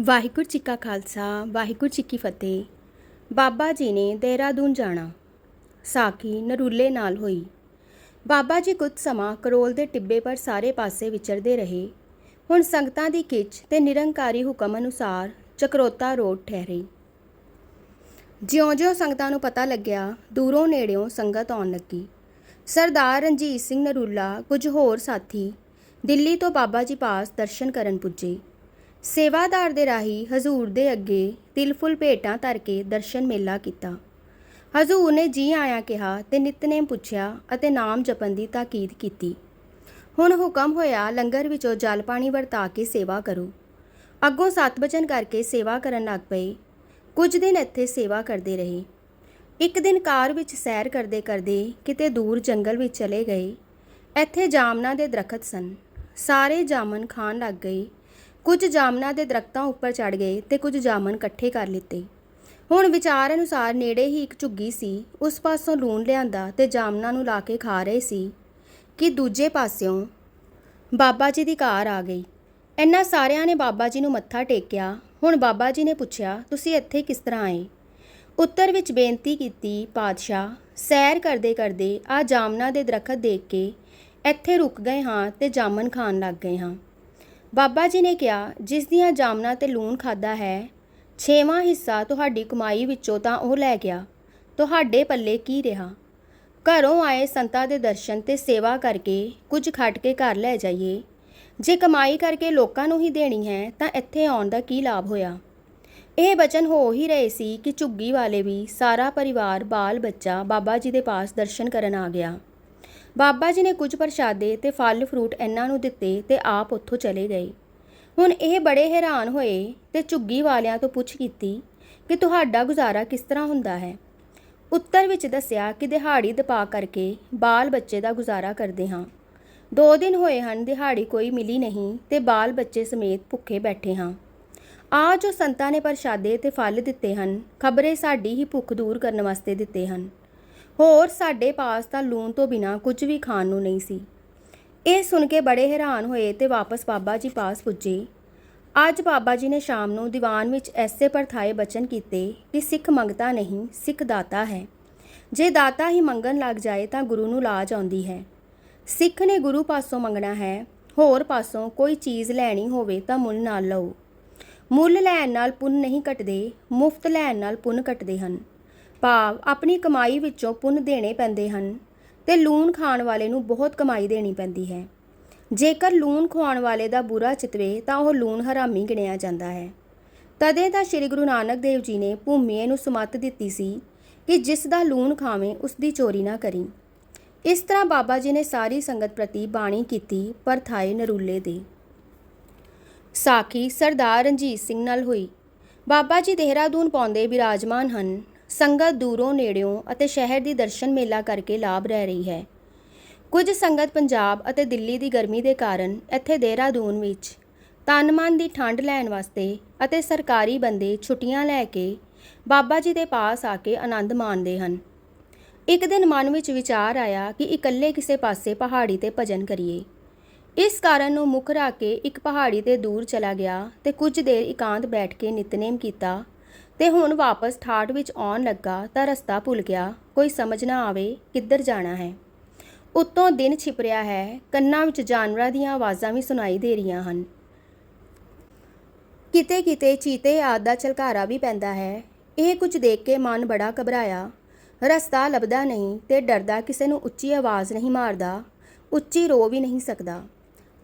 ਵਾਹਿਗੁਰੂ ਜੀ ਕਾ ਖਾਲਸਾ, ਵਾਹਿਗੁਰੂ ਜੀ ਕੀ ਫਤਿਹ। ਬਾਬਾ ਜੀ ਨੇ ਦੇਹਰਾਦੂਨ ਜਾਣਾ ਸਾਖੀ ਨਰੂਲੇ ਨਾਲ ਹੋਈ। ਬਾਬਾ ਜੀ ਕੁਝ ਸਮਾਂ ਕਰੋਲ ਦੇ ਟਿੱਬੇ ਪਰ ਸਾਰੇ ਪਾਸੇ ਵਿਚਰਦੇ ਰਹੇ। ਹੁਣ ਸੰਗਤਾਂ ਦੀ ਖਿੱਚ ਤੇ ਨਿਰੰਕਾਰੀ ਹੁਕਮ ਅਨੁਸਾਰ ਚਕਰੋਤਾ ਰੋਡ ਠਹਿਰੇ। ਜਿਉਂ-ਜਿਉਂ ਸੰਗਤਾਂ ਨੂੰ ਪਤਾ ਲੱਗਿਆ, ਦੂਰੋਂ ਨੇੜਿਓਂ ਸੰਗਤ ਆਉਣ ਲੱਗੀ। ਸਰਦਾਰ ਰਣਜੀਤ ਸਿੰਘ ਨਰੂਲਾ, ਕੁਝ ਹੋਰ ਸਾਥੀ ਦਿੱਲੀ ਤੋਂ ਬਾਬਾ ਜੀ ਪਾਸ ਦਰਸ਼ਨ ਕਰਨ ਪੁੱਜੇ। ਸੇਵਾਦਾਰ ਦੇ ਰਾਹੀ ਹਜ਼ੂਰ ਦੇ ਅੱਗੇ ਤਿਲਫੁਲ ਭੇਟਾਂ ਧਰ ਕੇ ਦਰਸ਼ਨ ਮੇਲਾ ਕੀਤਾ। ਹਜ਼ੂਰ ਨੇ ਜੀ ਆਇਆਂ ਕਿਹਾ ਤੇ ਨਿਤਨੇਮ ਪੁੱਛਿਆ ਅਤੇ ਨਾਮ ਜਪਣ ਦੀ ਤਾਕੀਦ ਕੀਤੀ। ਹੁਣ ਹੁਕਮ ਹੋਇਆ ਲੰਗਰ ਵਿੱਚੋਂ ਜਲ ਪਾਣੀ ਵਰਤਾ ਕੇ ਸੇਵਾ ਕਰੋ। ਅੱਗੋਂ ਸਤ ਬਚਨ ਕਰਕੇ ਸੇਵਾ ਕਰਨ ਲੱਗ ਪਏ। ਕੁਝ ਦਿਨ ਇੱਥੇ ਸੇਵਾ ਕਰਦੇ ਰਹੇ। ਇੱਕ ਦਿਨ ਕਾਰ ਵਿੱਚ ਸੈਰ ਕਰਦੇ ਕਰਦੇ ਕਿਤੇ ਦੂਰ ਜੰਗਲ ਵਿੱਚ ਚਲੇ ਗਏ। ਇੱਥੇ ਜਾਮਨਾ ਦੇ ਦਰਖਤ ਸਨ। ਸਾਰੇ ਜਾਮਨ ਖਾਣ ਲੱਗ ਗਏ। ਕੁਝ ਜਾਮਨਾਂ ਦੇ ਦਰਖਤਾਂ ਉੱਪਰ ਚੜ ਗਏ ਤੇ ਕੁਝ ਜਾਮਨ ਇਕੱਠੇ ਕਰ ਲਿੱਤੇ। ਹੁਣ ਵਿਚਾਰ ਅਨੁਸਾਰ ਨੇੜੇ ਹੀ ਇੱਕ ਝੁੱਗੀ ਸੀ, ਉਸ ਪਾਸੋਂ ਲੂਣ ਲਿਆਂਦਾ ਤੇ ਜਾਮਨਾਂ ਨੂੰ ਲਾ ਕੇ ਖਾ ਰਹੇ ਸੀ ਕਿ ਦੂਜੇ ਪਾਸਿਓਂ ਬਾਬਾ ਜੀ ਦੀ ਕਾਰ ਆ ਗਈ। ਇਹਨਾਂ ਸਾਰਿਆਂ ਨੇ ਬਾਬਾ ਜੀ ਨੂੰ ਮੱਥਾ ਟੇਕਿਆ। ਹੁਣ ਬਾਬਾ ਜੀ ਨੇ ਪੁੱਛਿਆ, ਤੁਸੀਂ ਇੱਥੇ ਕਿਸ ਤਰ੍ਹਾਂ ਆਏ? ਉੱਤਰ ਵਿੱਚ ਬੇਨਤੀ ਕੀਤੀ, ਪਾਤਸ਼ਾਹ, ਸੈਰ ਕਰਦੇ ਕਰਦੇ ਆ ਜਾਮਨਾ ਦੇ ਦਰਖਤ ਦੇਖ ਕੇ ਇੱਥੇ ਰੁਕ ਗਏ ਹਾਂ ਤੇ ਜਾਮਨ ਖਾਣ ਲੱਗ ਗਏ ਹਾਂ। ਬਾਬਾ ਜੀ ਨੇ ਕਿਹਾ, ਜਿਸ ਦੀਆਂ ਜਾਮਨਾ ਤੇ ਲੂਣ ਖਾਦਾ ਹੈ, ਛੇਵਾਂ ਹਿੱਸਾ ਤੁਹਾਡੀ ਕਮਾਈ ਵਿੱਚੋਂ ਤਾਂ ਉਹ ਲੈ ਗਿਆ। ਤੁਹਾਡੇ ਪੱਲੇ ਕੀ ਰਿਹਾ? ਘਰੋਂ ਆਏ ਸੰਤਾਂ ਦੇ ਦਰਸ਼ਨ ਤੇ ਸੇਵਾ ਕਰਕੇ ਕੁਝ ਖੱਟ ਕੇ ਘਰ ਲੈ ਜਾਈਏ। ਜੇ ਕਮਾਈ ਕਰਕੇ ਲੋਕਾਂ ਨੂੰ ਹੀ ਦੇਣੀ ਹੈ, ਤਾਂ ਇੱਥੇ ਆਉਣ ਦਾ ਕੀ ਲਾਭ ਹੋਇਆ? ਇਹ ਬਚਨ ਹੋ ਹੀ ਰਹੇ ਸੀ ਕਿ ਝੁੱਗੀ ਵਾਲੇ ਵੀ ਸਾਰਾ ਪਰਿਵਾਰ ਬਾਲ ਬੱਚਾ ਬਾਬਾ ਜੀ ਦੇ ਪਾਸ ਦਰਸ਼ਨ ਕਰਨ ਆ ਗਿਆ। ਬਾਬਾ ਜੀ ਨੇ ਕੁਝ ਪ੍ਰਸ਼ਾਦੇ ਤੇ ਫਲ ਫਰੂਟ ਇਹਨਾਂ ਨੂੰ ਦਿੱਤੇ ਤੇ ਆਪ ਉੱਥੋਂ ਚਲੇ ਗਏ। ਹੁਣ ਇਹ ਬੜੇ ਹੈਰਾਨ ਹੋਏ ਤੇ ਝੁੱਗੀ ਵਾਲਿਆਂ ਤੋਂ ਪੁੱਛ ਕੀਤੀ ਕਿ ਤੁਹਾਡਾ ਗੁਜ਼ਾਰਾ ਕਿਸ ਤਰ੍ਹਾਂ ਹੁੰਦਾ ਹੈ। ਉੱਤਰ ਵਿੱਚ ਦੱਸਿਆ ਕਿ ਦਿਹਾੜੀ ਦਪਾ ਕਰਕੇ ਬਾਲ ਬੱਚੇ ਦਾ ਗੁਜ਼ਾਰਾ ਕਰਦੇ ਹਾਂ। ਦੋ ਦਿਨ ਹੋਏ ਹਨ ਦਿਹਾੜੀ ਕੋਈ ਮਿਲੀ ਨਹੀਂ ਤੇ ਬਾਲ ਬੱਚੇ ਸਮੇਤ ਭੁੱਖੇ ਬੈਠੇ ਹਾਂ। ਆ ਜੋ ਸੰਤਾਂ ਨੇ ਪ੍ਰਸ਼ਾਦੇ ਤੇ ਫਲ ਦਿੱਤੇ ਹਨ, ਖਬਰੇ ਸਾਡੀ ਹੀ ਭੁੱਖ ਦੂਰ ਕਰਨ ਵਾਸਤੇ ਦਿੱਤੇ ਹਨ। ਹੋਰ ਸਾਡੇ ਪਾਸ ਤਾਂ ਲੂਣ ਤੋਂ ਬਿਨਾ ਕੁਝ ਵੀ ਖਾਣ ਨੂੰ ਨਹੀਂ ਸੀ। ਇਹ ਸੁਣ ਕੇ ਬੜੇ ਹੈਰਾਨ ਹੋਏ ਤੇ ਵਾਪਸ ਬਾਬਾ ਜੀ ਪਾਸ ਪੁੱਜੇ। ਅੱਜ ਬਾਬਾ ਜੀ ਨੇ ਸ਼ਾਮ ਨੂੰ ਦੀਵਾਨ ਵਿੱਚ ਐਸੇ ਪਰਥਾਏ ਬਚਨ ਕੀਤੇ ਕਿ ਸਿੱਖ ਮੰਗਤਾ ਨਹੀਂ, ਸਿੱਖ ਦਾਤਾ ਹੈ। ਜੇ ਦਾਤਾ ਹੀ ਮੰਗਣ ਲੱਗ ਜਾਏ ਤਾਂ ਗੁਰੂ ਨੂੰ ਲਾਜ ਆਉਂਦੀ ਹੈ। ਸਿੱਖ ਨੇ ਗੁਰੂ ਪਾਸੋਂ ਮੰਗਣਾ ਹੈ, ਹੋਰ ਪਾਸੋਂ ਕੋਈ ਚੀਜ਼ ਲੈਣੀ ਹੋਵੇ ਤਾਂ ਮੁੱਲ ਨਾਲ ਲਓ। ਮੁੱਲ ਲੈਣ ਨਾਲ ਪੁੰਨ ਨਹੀਂ ਘਟਦੇ ਮੁਫਤ ਲੈਣ ਨਾਲ ਪੁੰਨ ਘਟਦੇ ਹਨ। ਭਾਵ ਆਪਣੀ ਕਮਾਈ ਵਿੱਚੋਂ ਪੁੰਨ ਦੇਣੇ ਪੈਂਦੇ ਹਨ ਤੇ ਲੂਣ ਖਾਣ ਵਾਲੇ ਨੂੰ ਬਹੁਤ ਕਮਾਈ ਦੇਣੀ ਪੈਂਦੀ ਹੈ। ਜੇਕਰ ਲੂਣ ਖਵਾਉਣ ਵਾਲੇ ਦਾ ਬੁਰਾ ਚਿਤਵੇ, ਤਾਂ ਉਹ ਲੂਣ ਹਰਾਮੀ ਗਿਣਿਆ ਜਾਂਦਾ ਹੈ। ਤਦੇ ਤਾਂ ਸ੍ਰੀ ਗੁਰੂ ਨਾਨਕ ਦੇਵ ਜੀ ਨੇ ਭੂਮੀਏ ਨੂੰ ਸੁਮੱਤ ਦਿੱਤੀ ਸੀ ਕਿ ਜਿਸ ਦਾ ਲੂਣ ਖਾਵੇਂ, ਉਸ ਦੀ ਚੋਰੀ ਨਾ ਕਰੀ। ਇਸ ਤਰ੍ਹਾਂ ਬਾਬਾ ਜੀ ਨੇ ਸਾਰੀ ਸੰਗਤ ਪ੍ਰਤੀ ਬਾਣੀ ਕੀਤੀ, ਪਰ ਥਾਏ ਨਰੂਲੇ ਦੇ। ਸਾਖੀ ਸਰਦਾਰ ਰਣਜੀਤ ਸਿੰਘ ਨਾਲ ਹੋਈ। ਬਾਬਾ ਜੀ ਦੇਹਰਾਦੂਨ ਪਾਉਂਦੇ ਬਿਰਾਜਮਾਨ ਹਨ। ਸੰਗਤ ਦੂਰੋਂ ਨੇੜਿਓਂ ਅਤੇ ਸ਼ਹਿਰ ਦੀ ਦਰਸ਼ਨ ਮੇਲਾ ਕਰਕੇ ਲਾਭ ਰਹਿ ਰਹੀ ਹੈ। ਕੁਝ ਸੰਗਤ ਪੰਜਾਬ ਅਤੇ ਦਿੱਲੀ ਦੀ ਗਰਮੀ ਦੇ ਕਾਰਨ ਇੱਥੇ ਦੇਹਰਾਦੂਨ ਵਿੱਚ ਤਨ ਦੀ ਠੰਡ ਲੈਣ ਵਾਸਤੇ ਅਤੇ ਸਰਕਾਰੀ ਬੰਦੇ ਛੁੱਟੀਆਂ ਲੈ ਕੇ ਬਾਬਾ ਜੀ ਦੇ ਪਾਸ ਆ ਕੇ ਆਨੰਦ ਮਾਣਦੇ ਹਨ। ਇੱਕ ਦਿਨ ਮਨ ਵਿੱਚ ਵਿਚਾਰ ਆਇਆ ਕਿ ਇਕੱਲੇ ਕਿਸੇ ਪਾਸੇ ਪਹਾੜੀ ਤੇ ਭਜਨ ਕਰੀਏ। ਇਸ ਕਾਰਨ ਨੂੰ ਮੁੱਖ ਰੱਖ ਕੇ ਇੱਕ ਪਹਾੜੀ ਤੇ ਦੂਰ ਚਲਾ ਗਿਆ ਤੇ ਕੁਝ ਦੇਰ ਇਕਾਂਤ ਬੈਠ ਕੇ ਨਿਤਨੇਮ ਕੀਤਾ ਤੇ ਹੁਣ ਵਾਪਸ ਠਾਠ ਵਿੱਚ ਆਉਣ ਲੱਗਾ ਤਾਂ ਰਸਤਾ ਭੁੱਲ ਗਿਆ। ਕੋਈ ਸਮਝ ਨਾ ਆਵੇ ਕਿੱਧਰ ਜਾਣਾ ਹੈ। ਉੱਤੋਂ ਦਿਨ ਛਿਪ ਰਿਹਾ ਹੈ। ਕੰਨਾਂ ਵਿੱਚ ਜਾਨਵਰਾਂ ਦੀਆਂ ਆਵਾਜ਼ਾਂ ਵੀ ਸੁਣਾਈ ਦੇ ਰਹੀਆਂ ਹਨ। ਕਿਤੇ ਕਿਤੇ ਚੀਤੇ ਆਦ ਦਾ ਝਲਕਾਰਾ ਵੀ ਪੈਂਦਾ ਹੈ। ਇਹ ਕੁਝ ਦੇਖ ਕੇ ਮਨ ਬੜਾ ਘਬਰਾਇਆ। ਰਸਤਾ ਲੱਭਦਾ ਨਹੀਂ ਤੇ ਡਰਦਾ ਕਿਸੇ ਨੂੰ ਉੱਚੀ ਆਵਾਜ਼ ਨਹੀਂ ਮਾਰਦਾ। ਉੱਚੀ ਰੋ ਵੀ ਨਹੀਂ ਸਕਦਾ।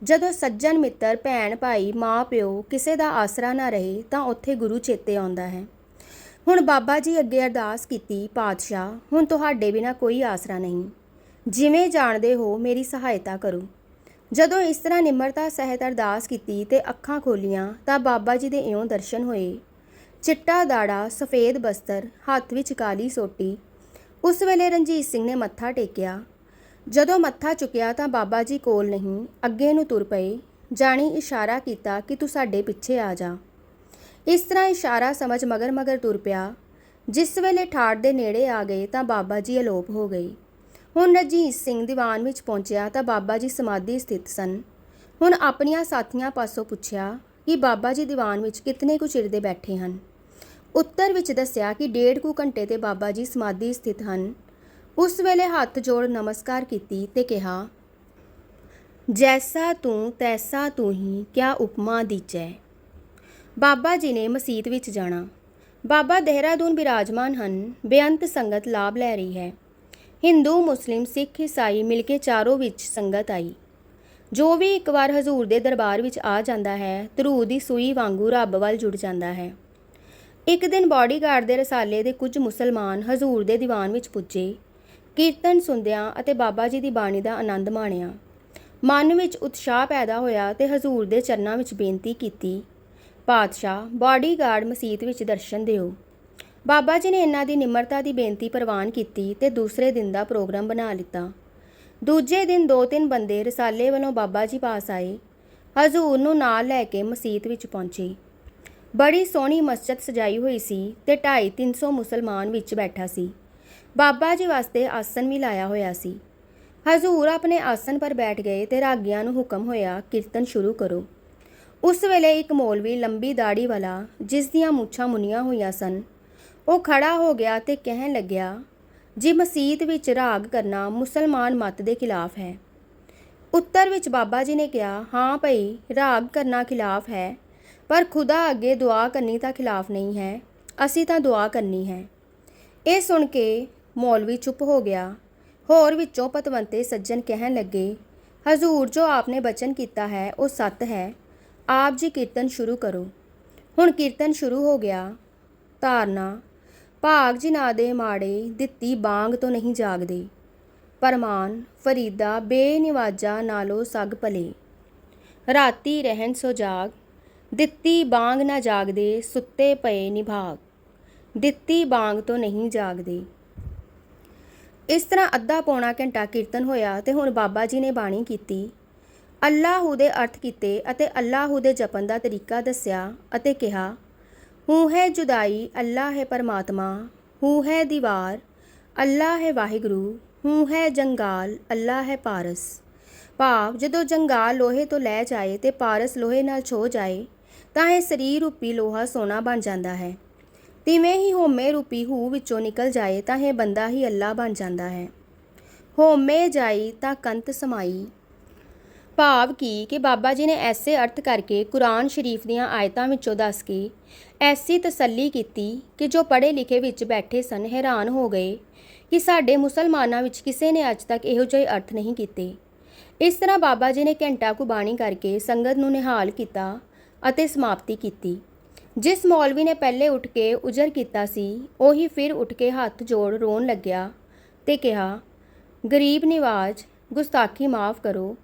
ਜਦੋਂ ਸੱਜਣ ਮਿੱਤਰ, ਭੈਣ ਭਾਈ ਮਾਂ ਪਿਓ ਕਿਸੇ ਦਾ ਆਸਰਾ ਨਾ ਰਹੇ ਤਾਂ ਉੱਥੇ ਗੁਰੂ ਚੇਤੇ ਆਉਂਦਾ ਹੈ। ਹੁਣ ਬਾਬਾ ਜੀ ਅੱਗੇ ਅਰਦਾਸ ਕੀਤੀ, ਪਾਤਸ਼ਾਹ, ਹੁਣ ਤੁਹਾਡੇ ਬਿਨਾ ਕੋਈ ਆਸਰਾ ਨਹੀਂ। ਜਿਵੇਂ ਜਾਣਦੇ ਹੋ, ਮੇਰੀ ਸਹਾਇਤਾ ਕਰੋ। ਜਦੋਂ ਇਸ ਤਰ੍ਹਾਂ ਨਿਮਰਤਾ ਸਹਿਤ ਅਰਦਾਸ ਕੀਤੀ ਤੇ ਅੱਖਾਂ ਖੋਲੀਆਂ, ਤਾਂ ਬਾਬਾ ਜੀ ਦੇ ਇਉਂ ਦਰਸ਼ਨ ਹੋਏ। ਚਿੱਟਾ ਦਾੜਾ, ਸਫੇਦ ਬਸਤਰ, ਹੱਥ ਵਿੱਚ ਕਾਲੀ ਸੋਟੀ। ਉਸ ਵੇਲੇ ਰਣਜੀਤ ਸਿੰਘ ਨੇ ਮੱਥਾ ਟੇਕਿਆ। ਜਦੋਂ ਮੱਥਾ ਚੁੱਕਿਆ ਤਾਂ ਬਾਬਾ ਜੀ ਕੋਲ ਨਹੀਂ, ਅੱਗੇ ਨੂੰ ਤੁਰ ਪਏ। ਜਾਣੀ ਇਸ਼ਾਰਾ ਕੀਤਾ ਕਿ ਤੂੰ ਸਾਡੇ ਪਿੱਛੇ ਆ ਜਾ। ਇਸ ਤਰ੍ਹਾਂ ਇਸ਼ਾਰਾ ਸਮਝ ਮਗਰ ਮਗਰ ਤੁਰ ਪਿਆ। ਜਿਸ ਵੇਲੇ ਠਾੜ ਦੇ ਨੇੜੇ ਆ ਗਏ ਤਾਂ ਬਾਬਾ ਜੀ ਅਲੋਪ ਹੋ ਗਏ। ਹੁਣ ਰਣਜੀਤ ਸਿੰਘ ਦੀਵਾਨ ਵਿੱਚ ਪਹੁੰਚਿਆ ਤਾਂ ਬਾਬਾ ਜੀ ਸਮਾਧੀ ਸਥਿਤ ਸਨ। ਹੁਣ ਆਪਣੀਆਂ ਸਾਥੀਆਂ ਪਾਸੋਂ ਪੁੱਛਿਆ ਕਿ ਬਾਬਾ ਜੀ ਦੀਵਾਨ ਵਿੱਚ ਕਿਤਨੇ ਕੁ ਚਿਰ ਦੇ ਬੈਠੇ ਹਨ? ਉੱਤਰ ਵਿੱਚ ਦੱਸਿਆ ਕਿ ਡੇਢ ਕੁ ਘੰਟੇ ਤੇ ਬਾਬਾ ਜੀ ਸਮਾਧੀ ਸਥਿਤ ਹਨ। ਉਸ ਵੇਲੇ ਹੱਥ ਜੋੜ ਨਮਸਕਾਰ ਕੀਤੀ ਤੇ ਕਿਹਾ, ਜੈਸਾ ਤੂੰ, ਤੈਸਾ ਤੂੰ ਹੀ ਕਿਆ ਉਪਮਾ ਦੀਜੈ ਬਾਬਾ ਜੀ ਨੇ ਮਸਜਿਦ ਵਿੱਚ ਜਾਣਾ। ਬਾਬਾ ਦੇਹਰਾਦੂਨ ਬਿਰਾਜਮਾਨ ਹਨ, ਬੇਅੰਤ ਸੰਗਤ ਲਾਭ ਲੈ ਰਹੀ ਹੈ। ਹਿੰਦੂ, ਮੁਸਲਿਮ, ਸਿੱਖ, ਈਸਾਈ ਮਿਲ ਕੇ ਚਾਰੋਂ ਵਿੱਚ ਸੰਗਤ ਆਈ। ਜੋ ਵੀ ਇੱਕ ਵਾਰ ਹਜ਼ੂਰ ਦੇ ਦਰਬਾਰ ਵਿੱਚ ਆ ਜਾਂਦਾ ਹੈ ਧਰੂ ਦੀ ਸੂਈ ਵਾਂਗੂ ਰੱਬ ਵੱਲ ਜੁੜ ਜਾਂਦਾ ਹੈ। ਇੱਕ ਦਿਨ ਬਾਡੀਗਾਰਡ ਦੇ ਰਸਾਲੇ ਦੇ ਕੁਝ ਮੁਸਲਮਾਨ ਹਜ਼ੂਰ ਦੇ ਦੀਵਾਨ ਵਿੱਚ ਪੁੱਜੇ। ਕੀਰਤਨ ਸੁਣਦਿਆਂ ਅਤੇ ਬਾਬਾ ਜੀ ਦੀ ਬਾਣੀ ਦਾ ਆਨੰਦ ਮਾਣਿਆ। ਮਨ ਵਿੱਚ ਉਤਸ਼ਾਹ ਪੈਦਾ ਹੋਇਆ ਤੇ ਹਜ਼ੂਰ ਦੇ ਚਰਨਾਂ ਵਿੱਚ ਬੇਨਤੀ ਕੀਤੀ ਪਾਤਸ਼ਾਹ ਬਾਡੀਗਾਰਡ ਮਸਜਿਦ ਵਿੱਚ ਦਰਸ਼ਨ ਦਿਓ। ਬਾਬਾ ਜੀ ਨੇ ਇਹਨਾਂ ਦੀ ਨਿਮਰਤਾ ਦੀ ਬੇਨਤੀ ਪ੍ਰਵਾਨ ਕੀਤੀ ਤੇ ਦੂਸਰੇ ਦਿਨ ਦਾ ਪ੍ਰੋਗਰਾਮ ਬਣਾ ਲਿੱਤਾ। ਦੂਜੇ ਦਿਨ ਦੋ ਤਿੰਨ ਬੰਦੇ ਰਸਾਲੇ ਵੱਲੋਂ ਬਾਬਾ ਜੀ ਪਾਸ ਆਏ। ਹਜ਼ੂਰ ਨੂੰ ਨਾਲ ਲੈ ਕੇ ਮਸਜਿਦ ਵਿੱਚ ਪਹੁੰਚੇ। ਬੜੀ ਸੋਹਣੀ ਮਸਜਿਦ ਸਜਾਈ ਹੋਈ ਸੀ ਤੇ 250-300 ਮੁਸਲਮਾਨ ਵਿੱਚ ਬੈਠਾ ਸੀ। ਬਾਬਾ ਜੀ ਵਾਸਤੇ ਆਸਨ ਵੀ ਲਾਇਆ ਹੋਇਆ ਸੀ। ਹਜ਼ੂਰ ਆਪਣੇ ਆਸਨ ਪਰ ਬੈਠ ਗਏ ਤੇ ਰਾਗੀਆਂ ਨੂੰ ਹੁਕਮ ਹੋਇਆ, ਕੀਰਤਨ ਸ਼ੁਰੂ ਕਰੋ। ਉਸ ਵੇਲੇ ਇੱਕ ਮੌਲਵੀ ਲੰਬੀ ਦਾੜੀ ਵਾਲਾ ਜਿਸ ਦੀਆਂ ਮੁੱਛਾਂ ਮੁੰਨੀਆਂ ਹੋਈਆਂ ਸਨ, ਉਹ ਖੜਾ ਹੋ ਗਿਆ ਤੇ ਕਹਿਣ ਲੱਗਿਆ, ਜੀ ਮਸਜਿਦ ਵਿੱਚ ਰਾਗ ਕਰਨਾ ਮੁਸਲਮਾਨ ਮਤ ਦੇ ਖਿਲਾਫ ਹੈ। ਉੱਤਰ ਵਿੱਚ ਬਾਬਾ ਜੀ ਨੇ ਕਿਹਾ, ਹਾਂ ਭਈ, ਰਾਗ ਕਰਨਾ ਖਿਲਾਫ ਹੈ, ਪਰ ਖੁਦਾ ਅੱਗੇ ਦੁਆ ਕਰਨੀ ਤਾਂ ਖਿਲਾਫ ਨਹੀਂ ਹੈ, ਅਸੀਂ ਤਾਂ ਦੁਆ ਕਰਨੀ ਹੈ। ਇਹ ਸੁਣ ਕੇ ਮੌਲਵੀ ਚੁੱਪ ਹੋ ਗਿਆ। ਹੋਰ ਵਿੱਚੋਂ ਪਤਵੰਤੇ ਸੱਜਣ ਕਹਿਣ ਲੱਗੇ, ਹਜ਼ੂਰ ਜੋ ਆਪਨੇ ਬਚਨ ਕੀਤਾ ਹੈ, ਉਹ ਸੱਤ ਹੈ। ਆਪ ਜੀ ਕੀਰਤਨ ਸ਼ੁਰੂ ਕਰੋ। ਹੁਣ ਕੀਰਤਨ ਸ਼ੁਰੂ ਹੋ ਗਿਆ। ਧਾਰਨਾ, ਭਾਗ ਜਿਨਾ ਦੇ ਮਾੜੇ ਦਿੱਤੀ ਬਾਂਗ ਤੋਂ ਨਹੀਂ ਜਾਗਦੇ। ਪਰਮਾਨ, ਫਰੀਦਾ, ਬੇਨਿਵਾਜਾ ਨਾਲੋ ਸਗ ਭਲੇ। ਰਾਤੀ ਰਹਿਣ ਸੋ ਜਾਗ, ਦਿੱਤੀ ਬਾਂਗ ਨਾ ਜਾਗਦੇ, ਸੁੱਤੇ ਪਏ ਨਿਭਾਗ। ਦਿੱਤੀ ਬਾਂਗ ਤੋਂ ਨਹੀਂ ਜਾਗਦੇ। ਇਸ ਤਰ੍ਹਾਂ ਅੱਧਾ ਪੌਣਾ ਘੰਟਾ ਕੀਰਤਨ ਹੋਇਆ ਤੇ ਹੁਣ ਬਾਬਾ ਜੀ ਨੇ ਬਾਣੀ ਕੀਤੀ। ਅੱਲਾਹੂ ਦੇ ਅਰਥ ਕੀਤੇ ਅਤੇ ਅੱਲਾਹੂ ਦੇ ਜਪਣ ਦਾ ਤਰੀਕਾ ਦੱਸਿਆ ਅਤੇ ਕਿਹਾ, ਹੂੰ ਹੈ ਜੁਦਾਈ ਅੱਲਾ ਹੈ ਪਰਮਾਤਮਾ, ਹੂੰ ਹੈ ਦੀਵਾਰ ਅੱਲਾ ਹੈ ਵਾਹਿਗੁਰੂ, ਹੂੰ ਹੈ ਜੰਗਾਲ ਅੱਲਾ ਹੈ ਪਾਰਸ। ਭਾਵ ਜਦੋਂ ਜੰਗਾਲ ਲੋਹੇ ਤੋਂ ਲੈ ਜਾਏ ਤੇ ਪਾਰਸ ਲੋਹੇ ਨਾਲ ਛੋ ਜਾਏ, ਤਾਂ ਇਹ ਸਰੀਰ ਰੂਪੀ ਲੋਹਾ ਸੋਨਾ ਬਣ ਜਾਂਦਾ ਹੈ। ਤਿਵੇਂ ਹੀ ਹੋਮੇ ਰੂਪੀ ਹੂ ਵਿੱਚੋਂ ਨਿਕਲ ਜਾਏ ਤਾਂ ਇਹ ਬੰਦਾ ਹੀ ਅੱਲਾ ਬਣ ਜਾਂਦਾ ਹੈ। ਹੋਮੇ ਜਾਈ ਤਾਂ ਕੰਤ ਸਮਾਈ ਭਾਵ ਕੀ ਕਿ ਬਾਬਾ ਜੀ ਨੇ ਐਸੇ ਅਰਥ ਕਰਕੇ ਕੁਰਾਨ ਸ਼ਰੀਫ ਦੀਆਂ ਆਇਤਾਂ ਵਿੱਚੋਂ ਦੱਸ ਕੇ ਐਸੀ ਤਸੱਲੀ ਕੀਤੀ ਕਿ ਜੋ ਪੜ੍ਹੇ ਲਿਖੇ ਵਿੱਚ ਬੈਠੇ ਸਨ ਹੈਰਾਨ ਹੋ ਗਏ ਕਿ ਸਾਡੇ ਮੁਸਲਮਾਨਾਂ ਵਿੱਚ ਕਿਸੇ ਨੇ ਅੱਜ ਤੱਕ ਇਹੋ ਜਿਹੇ ਅਰਥ ਨਹੀਂ ਕੀਤੇ। ਇਸ ਤਰ੍ਹਾਂ ਬਾਬਾ ਜੀ ਨੇ ਘੰਟਾ ਕੁਬਾਣੀ ਕਰਕੇ ਸੰਗਤ ਨੂੰ ਨਿਹਾਲ ਕੀਤਾ ਅਤੇ ਸਮਾਪਤੀ ਕੀਤੀ। ਜਿਸ ਮੌਲਵੀ ਨੇ ਪਹਿਲੇ ਉੱਠ ਕੇ ਉਜਰ ਕੀਤਾ ਸੀ, ਉਹੀ ਫਿਰ ਉੱਠ ਕੇ ਹੱਥ ਜੋੜ ਰੋਣ ਲੱਗਿਆ ਤੇ ਕਿਹਾ, ਗਰੀਬ ਨਿਵਾਜ, ਗੁਸਤਾਖੀ ਮਾਫ ਕਰੋ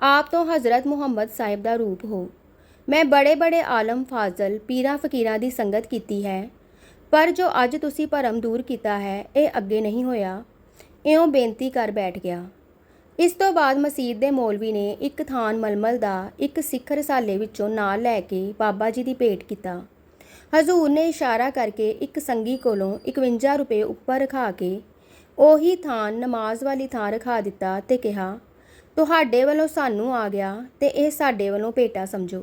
ਆਪ ਤੋਂ ਹਜ਼ਰਤ ਮੁਹੰਮਦ ਸਾਹਿਬ ਦਾ ਰੂਪ ਹੋ। ਮੈਂ ਬੜੇ ਬੜੇ ਆਲਮ, ਫਾਜ਼ਲ, ਪੀਰਾਂ, ਫਕੀਰਾਂ ਦੀ ਸੰਗਤ ਕੀਤੀ ਹੈ। ਪਰ ਜੋ ਅੱਜ ਤੁਸੀਂ ਭਰਮ ਦੂਰ ਕੀਤਾ ਹੈ, ਇਹ ਅੱਗੇ ਨਹੀਂ ਹੋਇਆ। ਇਉਂ ਬੇਨਤੀ ਕਰ ਬੈਠ ਗਿਆ। ਇਸ ਤੋਂ ਬਾਅਦ ਮਸਜਿਦ ਦੇ ਮੌਲਵੀ ਨੇ ਇੱਕ ਥਾਨ ਮਲਮਲ ਦਾ ਇੱਕ ਸਿੱਖ ਰਸਾਲੇ ਵਿੱਚੋਂ ਨਾਲ ਲੈ ਕੇ ਬਾਬਾ ਜੀ ਦੀ ਭੇਟ ਕੀਤਾ। ਹਜ਼ੂਰ ਨੇ ਇਸ਼ਾਰਾ ਕਰਕੇ ਇੱਕ ਸੰਗੀ ਕੋਲੋਂ 51 ਰੁਪਏ ਉੱਪਰ ਰਖਾ ਕੇ ਉਹੀ ਥਾਨ, ਨਮਾਜ਼ ਵਾਲੀ ਥਾਂ ਰਖਾ ਦਿੱਤਾ ਤੇ ਕਿਹਾ ਤੁਹਾਡੇ ਵੱਲੋਂ ਸਾਨੂੰ ਆ ਗਿਆ ਤੇ ਇਹ ਸਾਡੇ ਵੱਲੋਂ ਭੇਟਾ ਸਮਝੋ।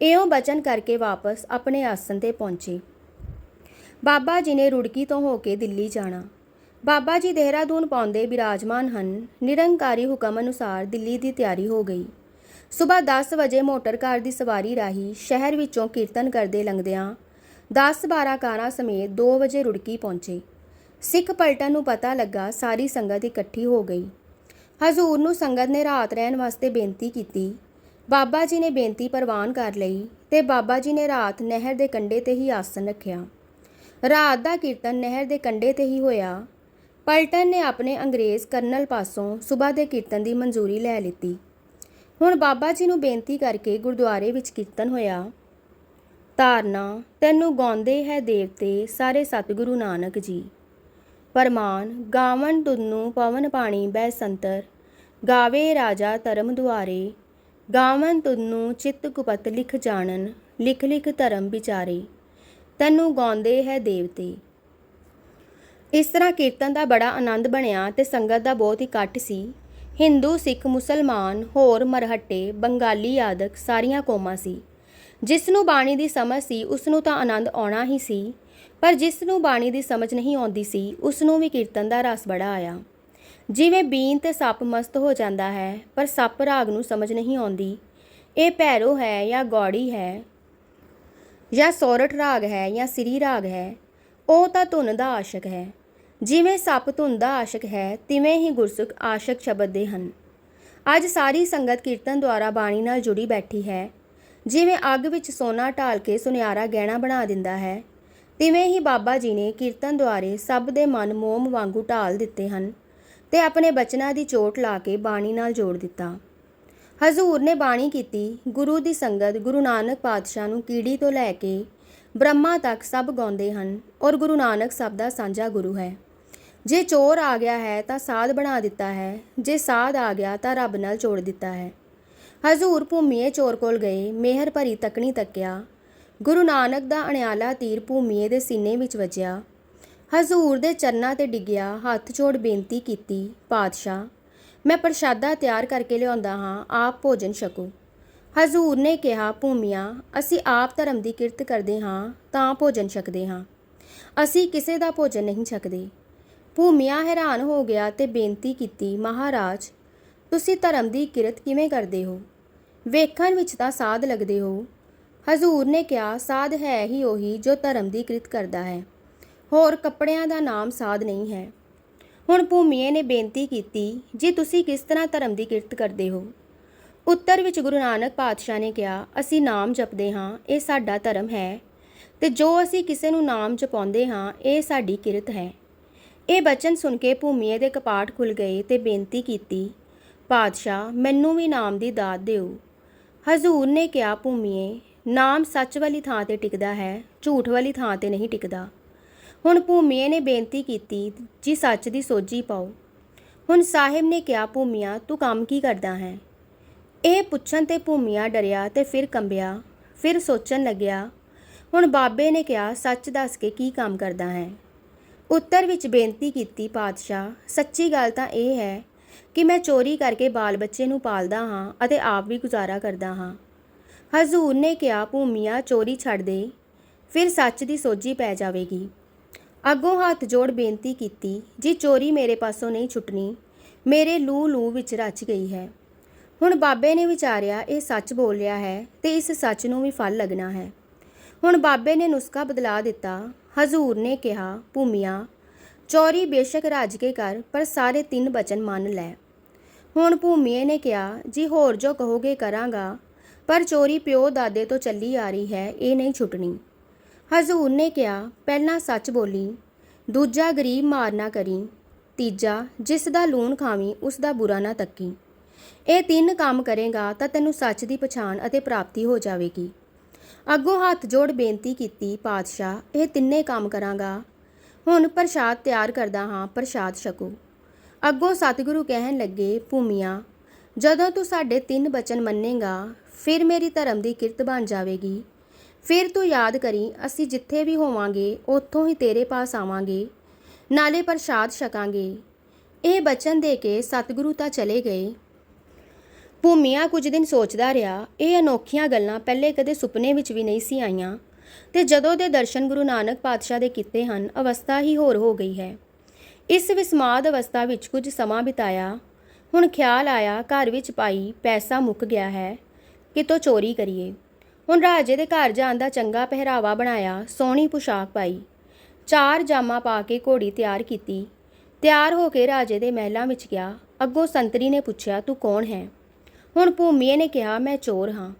ਇਹੋ ਬਚਨ ਕਰਕੇ ਵਾਪਸ ਆਪਣੇ ਆਸਨ ਤੇ ਪਹੁੰਚੇ। ਬਾਬਾ ਜੀ ਨੇ ਰੁੜਕੀ ਤੋਂ ਹੋ ਕੇ ਦਿੱਲੀ ਜਾਣਾ। ਬਾਬਾ ਜੀ ਦੇਹਰਾਦੂਨ ਪਾਉਂਦੇ ਬਿਰਾਜਮਾਨ ਹਨ। ਨਿਰੰਕਾਰੀ ਹੁਕਮ ਅਨੁਸਾਰ ਦਿੱਲੀ ਦੀ ਤਿਆਰੀ ਹੋ ਗਈ। ਸਵੇਰ 10 ਵਜੇ ਮੋਟਰ ਕਾਰ ਦੀ ਸਵਾਰੀ ਰਾਹੀਂ ਸ਼ਹਿਰ ਵਿੱਚੋਂ ਕੀਰਤਨ ਕਰਦੇ ਲੰਘਦਿਆਂ 10-12 ਕਾਰਾਂ ਸਮੇਤ 2 ਵਜੇ ਰੁੜਕੀ ਪਹੁੰਚੇ। ਸਿੱਖ ਪਲਟਨ ਨੂੰ ਪਤਾ ਲੱਗਾ ਸਾਰੀ ਸੰਗਤ ਇਕੱਠੀ ਹੋ ਗਈ। ਹਜ਼ੂਰ ਨੂੰ ਸੰਗਤ ਨੇ ਰਾਤ ਰਹਿਣ ਵਾਸਤੇ ਬੇਨਤੀ ਕੀਤੀ। ਬਾਬਾ ਜੀ ਨੇ ਬੇਨਤੀ ਪ੍ਰਵਾਨ ਕਰ ਲਈ ਤੇ ਬਾਬਾ ਜੀ ਨੇ ਰਾਤ ਨਹਿਰ ਦੇ ਕੰਢੇ ਤੇ ਹੀ ਆਸਨ ਰੱਖਿਆ। ਰਾਤ ਦਾ ਕੀਰਤਨ ਨਹਿਰ ਦੇ ਕੰਢੇ ਤੇ ਹੀ ਹੋਇਆ। ਪਲਟਨ ਨੇ ਆਪਣੇ ਅੰਗਰੇਜ਼ ਕਰਨਲ ਪਾਸੋਂ ਸਵੇਰ ਦੇ ਕੀਰਤਨ ਦੀ ਮਨਜ਼ੂਰੀ ਲੈ ਲਿੱਤੀ। ਹੁਣ ਬਾਬਾ ਜੀ ਨੂੰ ਬੇਨਤੀ ਕਰਕੇ ਗੁਰਦੁਆਰੇ ਵਿੱਚ ਕੀਰਤਨ ਹੋਇਆ। ਧਾਰਨਾ, ਤੈਨੂੰ ਗਾਉਂਦੇ ਹੈ ਦੇਵਤੇ ਸਾਰੇ ਸਤਿਗੁਰੂ ਨਾਨਕ ਜੀ। ਪਰਮਾਨ ਗਾਵਨ ਤੁਧਨੂੰ ਪਵਨ ਪਾਣੀ ਬੈ ਸੰਤਰ ਗਾਵੇ ਰਾਜਾ ਧਰਮ ਦੁਆਰੇ, ਗਾਵਨ ਤੁਧਨੂੰ ਚਿੱਤ ਕੁਪਤ ਲਿਖ ਜਾਣਨ, ਲਿਖ ਲਿਖ ਧਰਮ ਵਿਚਾਰੇ, ਤੈਨੂੰ ਗਾਉਂਦੇ ਹੈ ਦੇਵਤੇ। ਇਸ ਤਰ੍ਹਾਂ ਕੀਰਤਨ ਦਾ ਬੜਾ ਆਨੰਦ ਬਣਿਆ ਤੇ ਸੰਗਤ ਦਾ ਬਹੁਤ ਹੀ ਇਕੱਠ ਸੀ। ਹਿੰਦੂ, ਸਿੱਖ, ਮੁਸਲਮਾਨ, ਹੋਰ ਮਰਹੱਟੇ, ਬੰਗਾਲੀ, ਆਦਿਕ ਸਾਰੀਆਂ ਕੌਮਾਂ ਸੀ। ਜਿਸ ਨੂੰ ਬਾਣੀ ਦੀ ਸਮਝ ਸੀ ਉਸ ਨੂੰ ਤਾਂ ਆਨੰਦ ਆਉਣਾ ਹੀ ਸੀ। ਪਰ ਜਿਸ ਨੂੰ ਬਾਣੀ ਦੀ ਸਮਝ ਨਹੀਂ ਆਉਂਦੀ ਸੀ ਉਸ ਨੂੰ ਵੀ ਕੀਰਤਨ ਦਾ ਰਸ ਬੜਾ ਆਇਆ। ਜਿਵੇਂ ਬੀਨ ਤੇ ਸੱਪ ਮਸਤ ਹੋ ਜਾਂਦਾ ਹੈ, ਪਰ ਸੱਪ ਰਾਗ ਨੂੰ ਸਮਝ ਨਹੀਂ ਆਉਂਦੀ। ਇਹ ਭੈਰੋ ਹੈ ਜਾਂ ਗੌੜੀ ਹੈ? ਜਾਂ ਸੋਰਠ ਰਾਗ ਹੈ ਜਾਂ ਸ੍ਰੀ ਰਾਗ ਹੈ? ਉਹ ਤਾਂ ਧੁਨ ਦਾ ਆਸ਼ਕ ਹੈ। ਜਿਵੇਂ ਸੱਪ ਧੁਨ ਦਾ ਆਸ਼ਕ ਹੈ, ਤਿਵੇਂ ਹੀ ਗੁਰਸੁਖ ਆਸ਼ਕ ਸ਼ਬਦ ਦੇ ਹਨ। ਅੱਜ ਸਾਰੀ ਸੰਗਤ ਕੀਰਤਨ ਦੁਆਰਾ ਬਾਣੀ ਨਾਲ ਜੁੜੀ ਬੈਠੀ ਹੈ। ਜਿਵੇਂ ਅੱਗ ਵਿੱਚ ਸੋਨਾ ਢਾਲ ਕੇ ਸੁਨਿਆਰਾ ਗਹਿਣਾ ਬਣਾ ਦਿੰਦਾ ਹੈ, ਤਿਵੇਂ ਹੀ ਬਾਬਾ ਜੀ ਨੇ ਕੀਰਤਨ ਦੁਆਰੇ ਸਭ ਦੇ ਮਨ ਮੋਮ ਵਾਂਗੂ ਢਾਲ ਦਿੱਤੇ ਹਨ। ਤੇ ਆਪਣੇ ਬਚਨਾਂ ਦੀ ਚੋਟ ਲਾ ਕੇ ਬਾਣੀ ਨਾਲ ਜੋੜ ਦਿੱਤਾ। ਹਜ਼ੂਰ ਨੇ ਬਾਣੀ ਕੀਤੀ, ਗੁਰੂ ਦੀ ਸੰਗਤ ਗੁਰੂ ਨਾਨਕ ਪਾਤਸ਼ਾਹ ਨੂੰ ਕੀੜੀ ਤੋਂ ਲੈ ਕੇ ਬ੍ਰਹਮਾ ਤੱਕ ਸਭ ਗਾਉਂਦੇ ਹਨ ਔਰ ਗੁਰੂ ਨਾਨਕ ਸਭ ਦਾ ਸਾਂਝਾ ਗੁਰੂ ਹੈ। ਜੇ ਚੋਰ ਆ ਗਿਆ ਹੈ ਤਾਂ ਸਾਧ ਬਣਾ ਦਿੱਤਾ ਹੈ, ਜੇ ਸਾਧ ਆ ਗਿਆ ਤਾਂ ਰੱਬ ਨਾਲ ਜੋੜ ਦਿੱਤਾ ਹੈ। ਹਜ਼ੂਰ ਭੂਮੀਏ ਚੋਰ ਕੋਲ ਗਏ, ਮਿਹਰ ਭਰੀ ਤੱਕਣੀ ਤੱਕਿਆ। ਗੁਰੂ ਨਾਨਕ ਦਾ ਅਣਿਆਲਾ ਤੀਰ ਭੂਮੀਏ ਦੇ ਸੀਨੇ ਵਿੱਚ ਵੱਜਿਆ। ਹਜ਼ੂਰ ਦੇ ਚਰਨਾਂ ਤੇ ਡਿੱਗਿਆ, ਹੱਥ ਜੋੜ ਬੇਨਤੀ ਕੀਤੀ, ਪਾਤਸ਼ਾਹ, ਮੈਂ ਪ੍ਰਸ਼ਾਦਾ ਤਿਆਰ ਕਰਕੇ ਲਿਆਉਂਦਾ ਹਾਂ, ਆਪ ਭੋਜਨ ਛਕੋ। ਹਜ਼ੂਰ ਨੇ ਕਿਹਾ, ਭੂਮੀਆਂ, ਅਸੀਂ ਆਪ ਧਰਮ ਦੀ ਕਿਰਤ ਕਰਦੇ ਹਾਂ, ਤਾਂ ਭੋਜਨ ਛਕਦੇ ਹਾਂ। ਅਸੀਂ ਕਿਸੇ ਦਾ ਭੋਜਨ ਨਹੀਂ ਛਕਦੇ। ਭੂਮੀਆਂ ਹੈਰਾਨ ਹੋ ਗਿਆ ਤੇ ਬੇਨਤੀ ਕੀਤੀ, ਮਹਾਰਾਜ, ਤੁਸੀਂ ਧਰਮ ਦੀ ਕਿਰਤ ਕਿਵੇਂ ਕਰਦੇ ਹੋ? ਵੇਖਣ ਵਿੱਚ ਤਾਂ ਸਾਧ ਲੱਗਦੇ ਹੋ। ਹਜ਼ੂਰ ਨੇ ਕਿਹਾ, ਸਾਧ ਹੈ ਹੀ ਉਹੀ ਜੋ ਧਰਮ ਦੀ ਕਿਰਤ ਕਰਦਾ ਹੈ। ਹੋਰ ਕੱਪੜਿਆਂ ਦਾ ਨਾਮ ਸਾਧ ਨਹੀਂ ਹੈ। ਹੁਣ ਭੂਮੀਏ ਨੇ ਬੇਨਤੀ ਕੀਤੀ, ਜੇ ਤੁਸੀਂ ਕਿਸ ਤਰ੍ਹਾਂ ਧਰਮ ਦੀ ਕਿਰਤ ਕਰਦੇ ਹੋ? ਉੱਤਰ ਵਿੱਚ ਗੁਰੂ ਨਾਨਕ ਪਾਤਸ਼ਾਹ ਨੇ ਕਿਹਾ, ਅਸੀਂ ਨਾਮ ਜਪਦੇ ਹਾਂ, ਇਹ ਸਾਡਾ ਧਰਮ ਹੈ। ਤੇ ਜੋ ਅਸੀਂ ਕਿਸੇ ਨੂੰ ਨਾਮ ਜਪਾਉਂਦੇ ਹਾਂ, ਇਹ ਸਾਡੀ ਕਿਰਤ ਹੈ। ਇਹ ਬਚਨ ਸੁਣ ਕੇ ਭੂਮੀਏ ਦੇ ਕਪਾਟ ਖੁੱਲ ਗਏ ਤੇ ਬੇਨਤੀ ਕੀਤੀ, ਪਾਤਸ਼ਾਹ, ਮੈਨੂੰ ਵੀ ਨਾਮ ਦੀ ਦਾਤ ਦਿਓ। ਹਜ਼ੂਰ ਨੇ ਕਿਹਾ, ਭੂਮੀਏ, ਨਾਮ ਸੱਚ ਵਾਲੀ ਥਾਂ ਤੇ ਟਿਕਦਾ ਹੈ, ਝੂਠ ਵਾਲੀ ਥਾਂ ਤੇ ਨਹੀਂ ਟਿਕਦਾ। ਹੁਣ ਭੂਮੀਏ ਨੇ ਬੇਨਤੀ ਕੀਤੀ ਜੀ ਸੱਚ ਦੀ ਸੋਝੀ ਪਾਓ। ਹੁਣ ਸਾਹਿਬ ਨੇ ਕਿਹਾ, ਭੂਮੀਆ, ਤੂੰ ਕੰਮ ਕੀ ਕਰਦਾ ਹੈ? ਇਹ ਪੁੱਛਣ ਤੇ ਭੂਮੀਆ ਡਰਿਆ ਤੇ ਫਿਰ ਕੰਬਿਆ, ਫਿਰ ਸੋਚਣ ਲੱਗਿਆ। ਹੁਣ ਬਾਬੇ ਨੇ ਕਿਹਾ, ਸੱਚ ਦੱਸ ਕੇ ਕੀ ਕੰਮ ਕਰਦਾ ਹੈ? ਉੱਤਰ ਵਿੱਚ ਬੇਨਤੀ ਕੀਤੀ ਪਾਤਸ਼ਾਹ, ਸੱਚੀ ਗੱਲ ਤਾਂ ਇਹ ਹੈ ਕਿ ਮੈਂ ਚੋਰੀ ਕਰਕੇ ਬਾਲ ਬੱਚੇ ਨੂੰ ਪਾਲਦਾ ਹਾਂ ਅਤੇ ਆਪ ਵੀ ਗੁਜ਼ਾਰਾ ਕਰਦਾ ਹਾਂ। ਹਜ਼ੂਰ ਨੇ ਕਿਹਾ, ਭੂਮੀਆ, ਚੋਰੀ ਛੱਡ ਦੇ, ਫਿਰ ਸੱਚ ਦੀ ਸੋਝੀ ਪੈ ਜਾਵੇਗੀ। ਅੱਗੋਂ ਹੱਥ ਜੋੜ ਬੇਨਤੀ ਕੀਤੀ, ਜੀ ਚੋਰੀ ਮੇਰੇ ਪਾਸੋਂ ਨਹੀਂ ਛੁੱਟਣੀ, ਮੇਰੇ ਲੂ ਲੂ ਵਿੱਚ ਰਚ ਗਈ ਹੈ। ਹੁਣ ਬਾਬੇ ਨੇ ਵਿਚਾਰਿਆ, ਇਹ ਸੱਚ ਬੋਲਿਆ ਹੈ ਤੇ ਇਸ ਸੱਚ ਨੂੰ ਵੀ ਫਲ ਲੱਗਣਾ ਹੈ। ਹੁਣ ਬਾਬੇ ਨੇ ਨੁਸਖਾ ਬਦਲਾ ਦਿੱਤਾ, ਹਜ਼ੂਰ ਨੇ ਕਿਹਾ, ਭੂਮੀਆ, ਚੋਰੀ ਬੇਸ਼ੱਕ ਰੱਜ ਕੇ ਕਰ, ਪਰ ਸਾਰੇ ਤਿੰਨ ਬਚਨ ਮੰਨ ਲੈ। ਹੁਣ ਭੂਮੀਏ ਨੇ ਕਿਹਾ, ਜੀ ਹੋਰ ਜੋ ਕਹੋਗੇ ਕਰਾਂਗਾ, ਪਰ ਚੋਰੀ ਪਿਓ ਦਾਦੇ ਤੋਂ ਚੱਲੀ ਆ ਰਹੀ ਹੈ, ਇਹ ਨਹੀਂ ਛੁੱਟਣੀ। ਹਜ਼ੂਰ ਨੇ ਕਿਹਾ, ਪਹਿਲਾਂ ਸੱਚ ਬੋਲੀ, ਦੂਜਾ ਗਰੀਬ ਮਾਰ ਨਾ ਕਰੀ, ਤੀਜਾ ਜਿਸ ਦਾ ਲੂਣ ਖਾਵੀਂ, ਉਸ ਦਾ ਬੁਰਾ ਨਾ ਤੱਕੀ। ਇਹ ਤਿੰਨ ਕੰਮ ਕਰੇਗਾ ਤਾਂ ਤੈਨੂੰ ਸੱਚ ਦੀ ਪਛਾਣ ਅਤੇ ਪ੍ਰਾਪਤੀ ਹੋ ਜਾਵੇਗੀ। ਅੱਗੋਂ ਹੱਥ ਜੋੜ ਬੇਨਤੀ ਕੀਤੀ, ਪਾਤਸ਼ਾਹ, ਇਹ ਤਿੰਨੇ ਕੰਮ ਕਰਾਂਗਾ। ਹੁਣ ਪ੍ਰਸ਼ਾਦ ਤਿਆਰ ਕਰਦਾ ਹਾਂ, ਪ੍ਰਸ਼ਾਦ ਛਕੋ। ਅੱਗੋਂ ਸਤਿਗੁਰੂ ਕਹਿਣ ਲੱਗੇ, ਭੂਮੀਆਂ, ਜਦੋਂ ਤੂੰ ਸਾਡੇ ਤਿੰਨ ਬਚਨ ਮੰਨੇਗਾ, ਫਿਰ ਮੇਰੀ ਧਰਮ ਦੀ ਕਿਰਤ ਬਣ ਜਾਵੇਗੀ। ਫਿਰ ਤੂੰ ਯਾਦ ਕਰੀ, ਅਸੀਂ ਜਿੱਥੇ ਵੀ ਹੋਵਾਂਗੇ, ਉੱਥੋਂ ਹੀ ਤੇਰੇ ਪਾਸ ਆਵਾਂਗੇ, ਨਾਲੇ ਪ੍ਰਸ਼ਾਦ ਛਕਾਂਗੇ। ਇਹ ਬਚਨ ਦੇ ਕੇ ਸਤਿਗੁਰੂ ਤਾਂ ਚਲੇ ਗਏ। ਭੂਮੀਆ ਕੁਝ ਦਿਨ ਸੋਚਦਾ ਰਿਹਾ, ਇਹ ਅਨੋਖੀਆਂ ਗੱਲਾਂ ਪਹਿਲੇ ਕਦੇ ਸੁਪਨੇ ਵਿੱਚ ਵੀ ਨਹੀਂ ਸੀ ਆਈਆਂ, ਤੇ ਜਦੋਂ ਦੇ ਦਰਸ਼ਨ ਗੁਰੂ ਨਾਨਕ ਪਾਤਸ਼ਾਹ ਦੇ ਕੀਤੇ ਹਨ, ਅਵਸਥਾ ਹੀ ਹੋਰ ਹੋ ਗਈ ਹੈ। ਇਸ ਵਿਸਮਾਦ ਅਵਸਥਾ ਵਿੱਚ ਕੁਝ ਸਮਾਂ ਬਿਤਾਇਆ, ਹੁਣ ਖਿਆਲ ਆਇਆ ਘਰ ਵਿੱਚ ਪਾਈ ਪੈਸਾ ਮੁੱਕ ਗਿਆ ਹੈ, ਕਿਤੋਂ ਚੋਰੀ ਕਰੀਏ। ਹੁਣ ਰਾਜੇ ਦੇ ਘਰ ਜਾਣ ਦਾ ਚੰਗਾ ਪਹਿਰਾਵਾ ਬਣਾਇਆ, ਸੋਹਣੀ ਪੁਸ਼ਾਕ ਪਾਈ। ਚਾਰ ਜਾਮਾ ਪਾ ਕੇ ਘੋੜੀ ਤਿਆਰ ਕੀਤੀ। ਤਿਆਰ ਹੋ ਕੇ ਰਾਜੇ ਦੇ ਮਹਿਲਾਂ ਵਿੱਚ ਗਿਆ। ਅੱਗੋਂ ਸੰਤਰੀ ਨੇ ਪੁੱਛਿਆ, ਤੂੰ ਕੌਣ ਹੈ? ਹੁਣ ਭੂਮੀਏ ਨੇ ਕਿਹਾ, ਮੈਂ ਚੋਰ ਹਾਂ।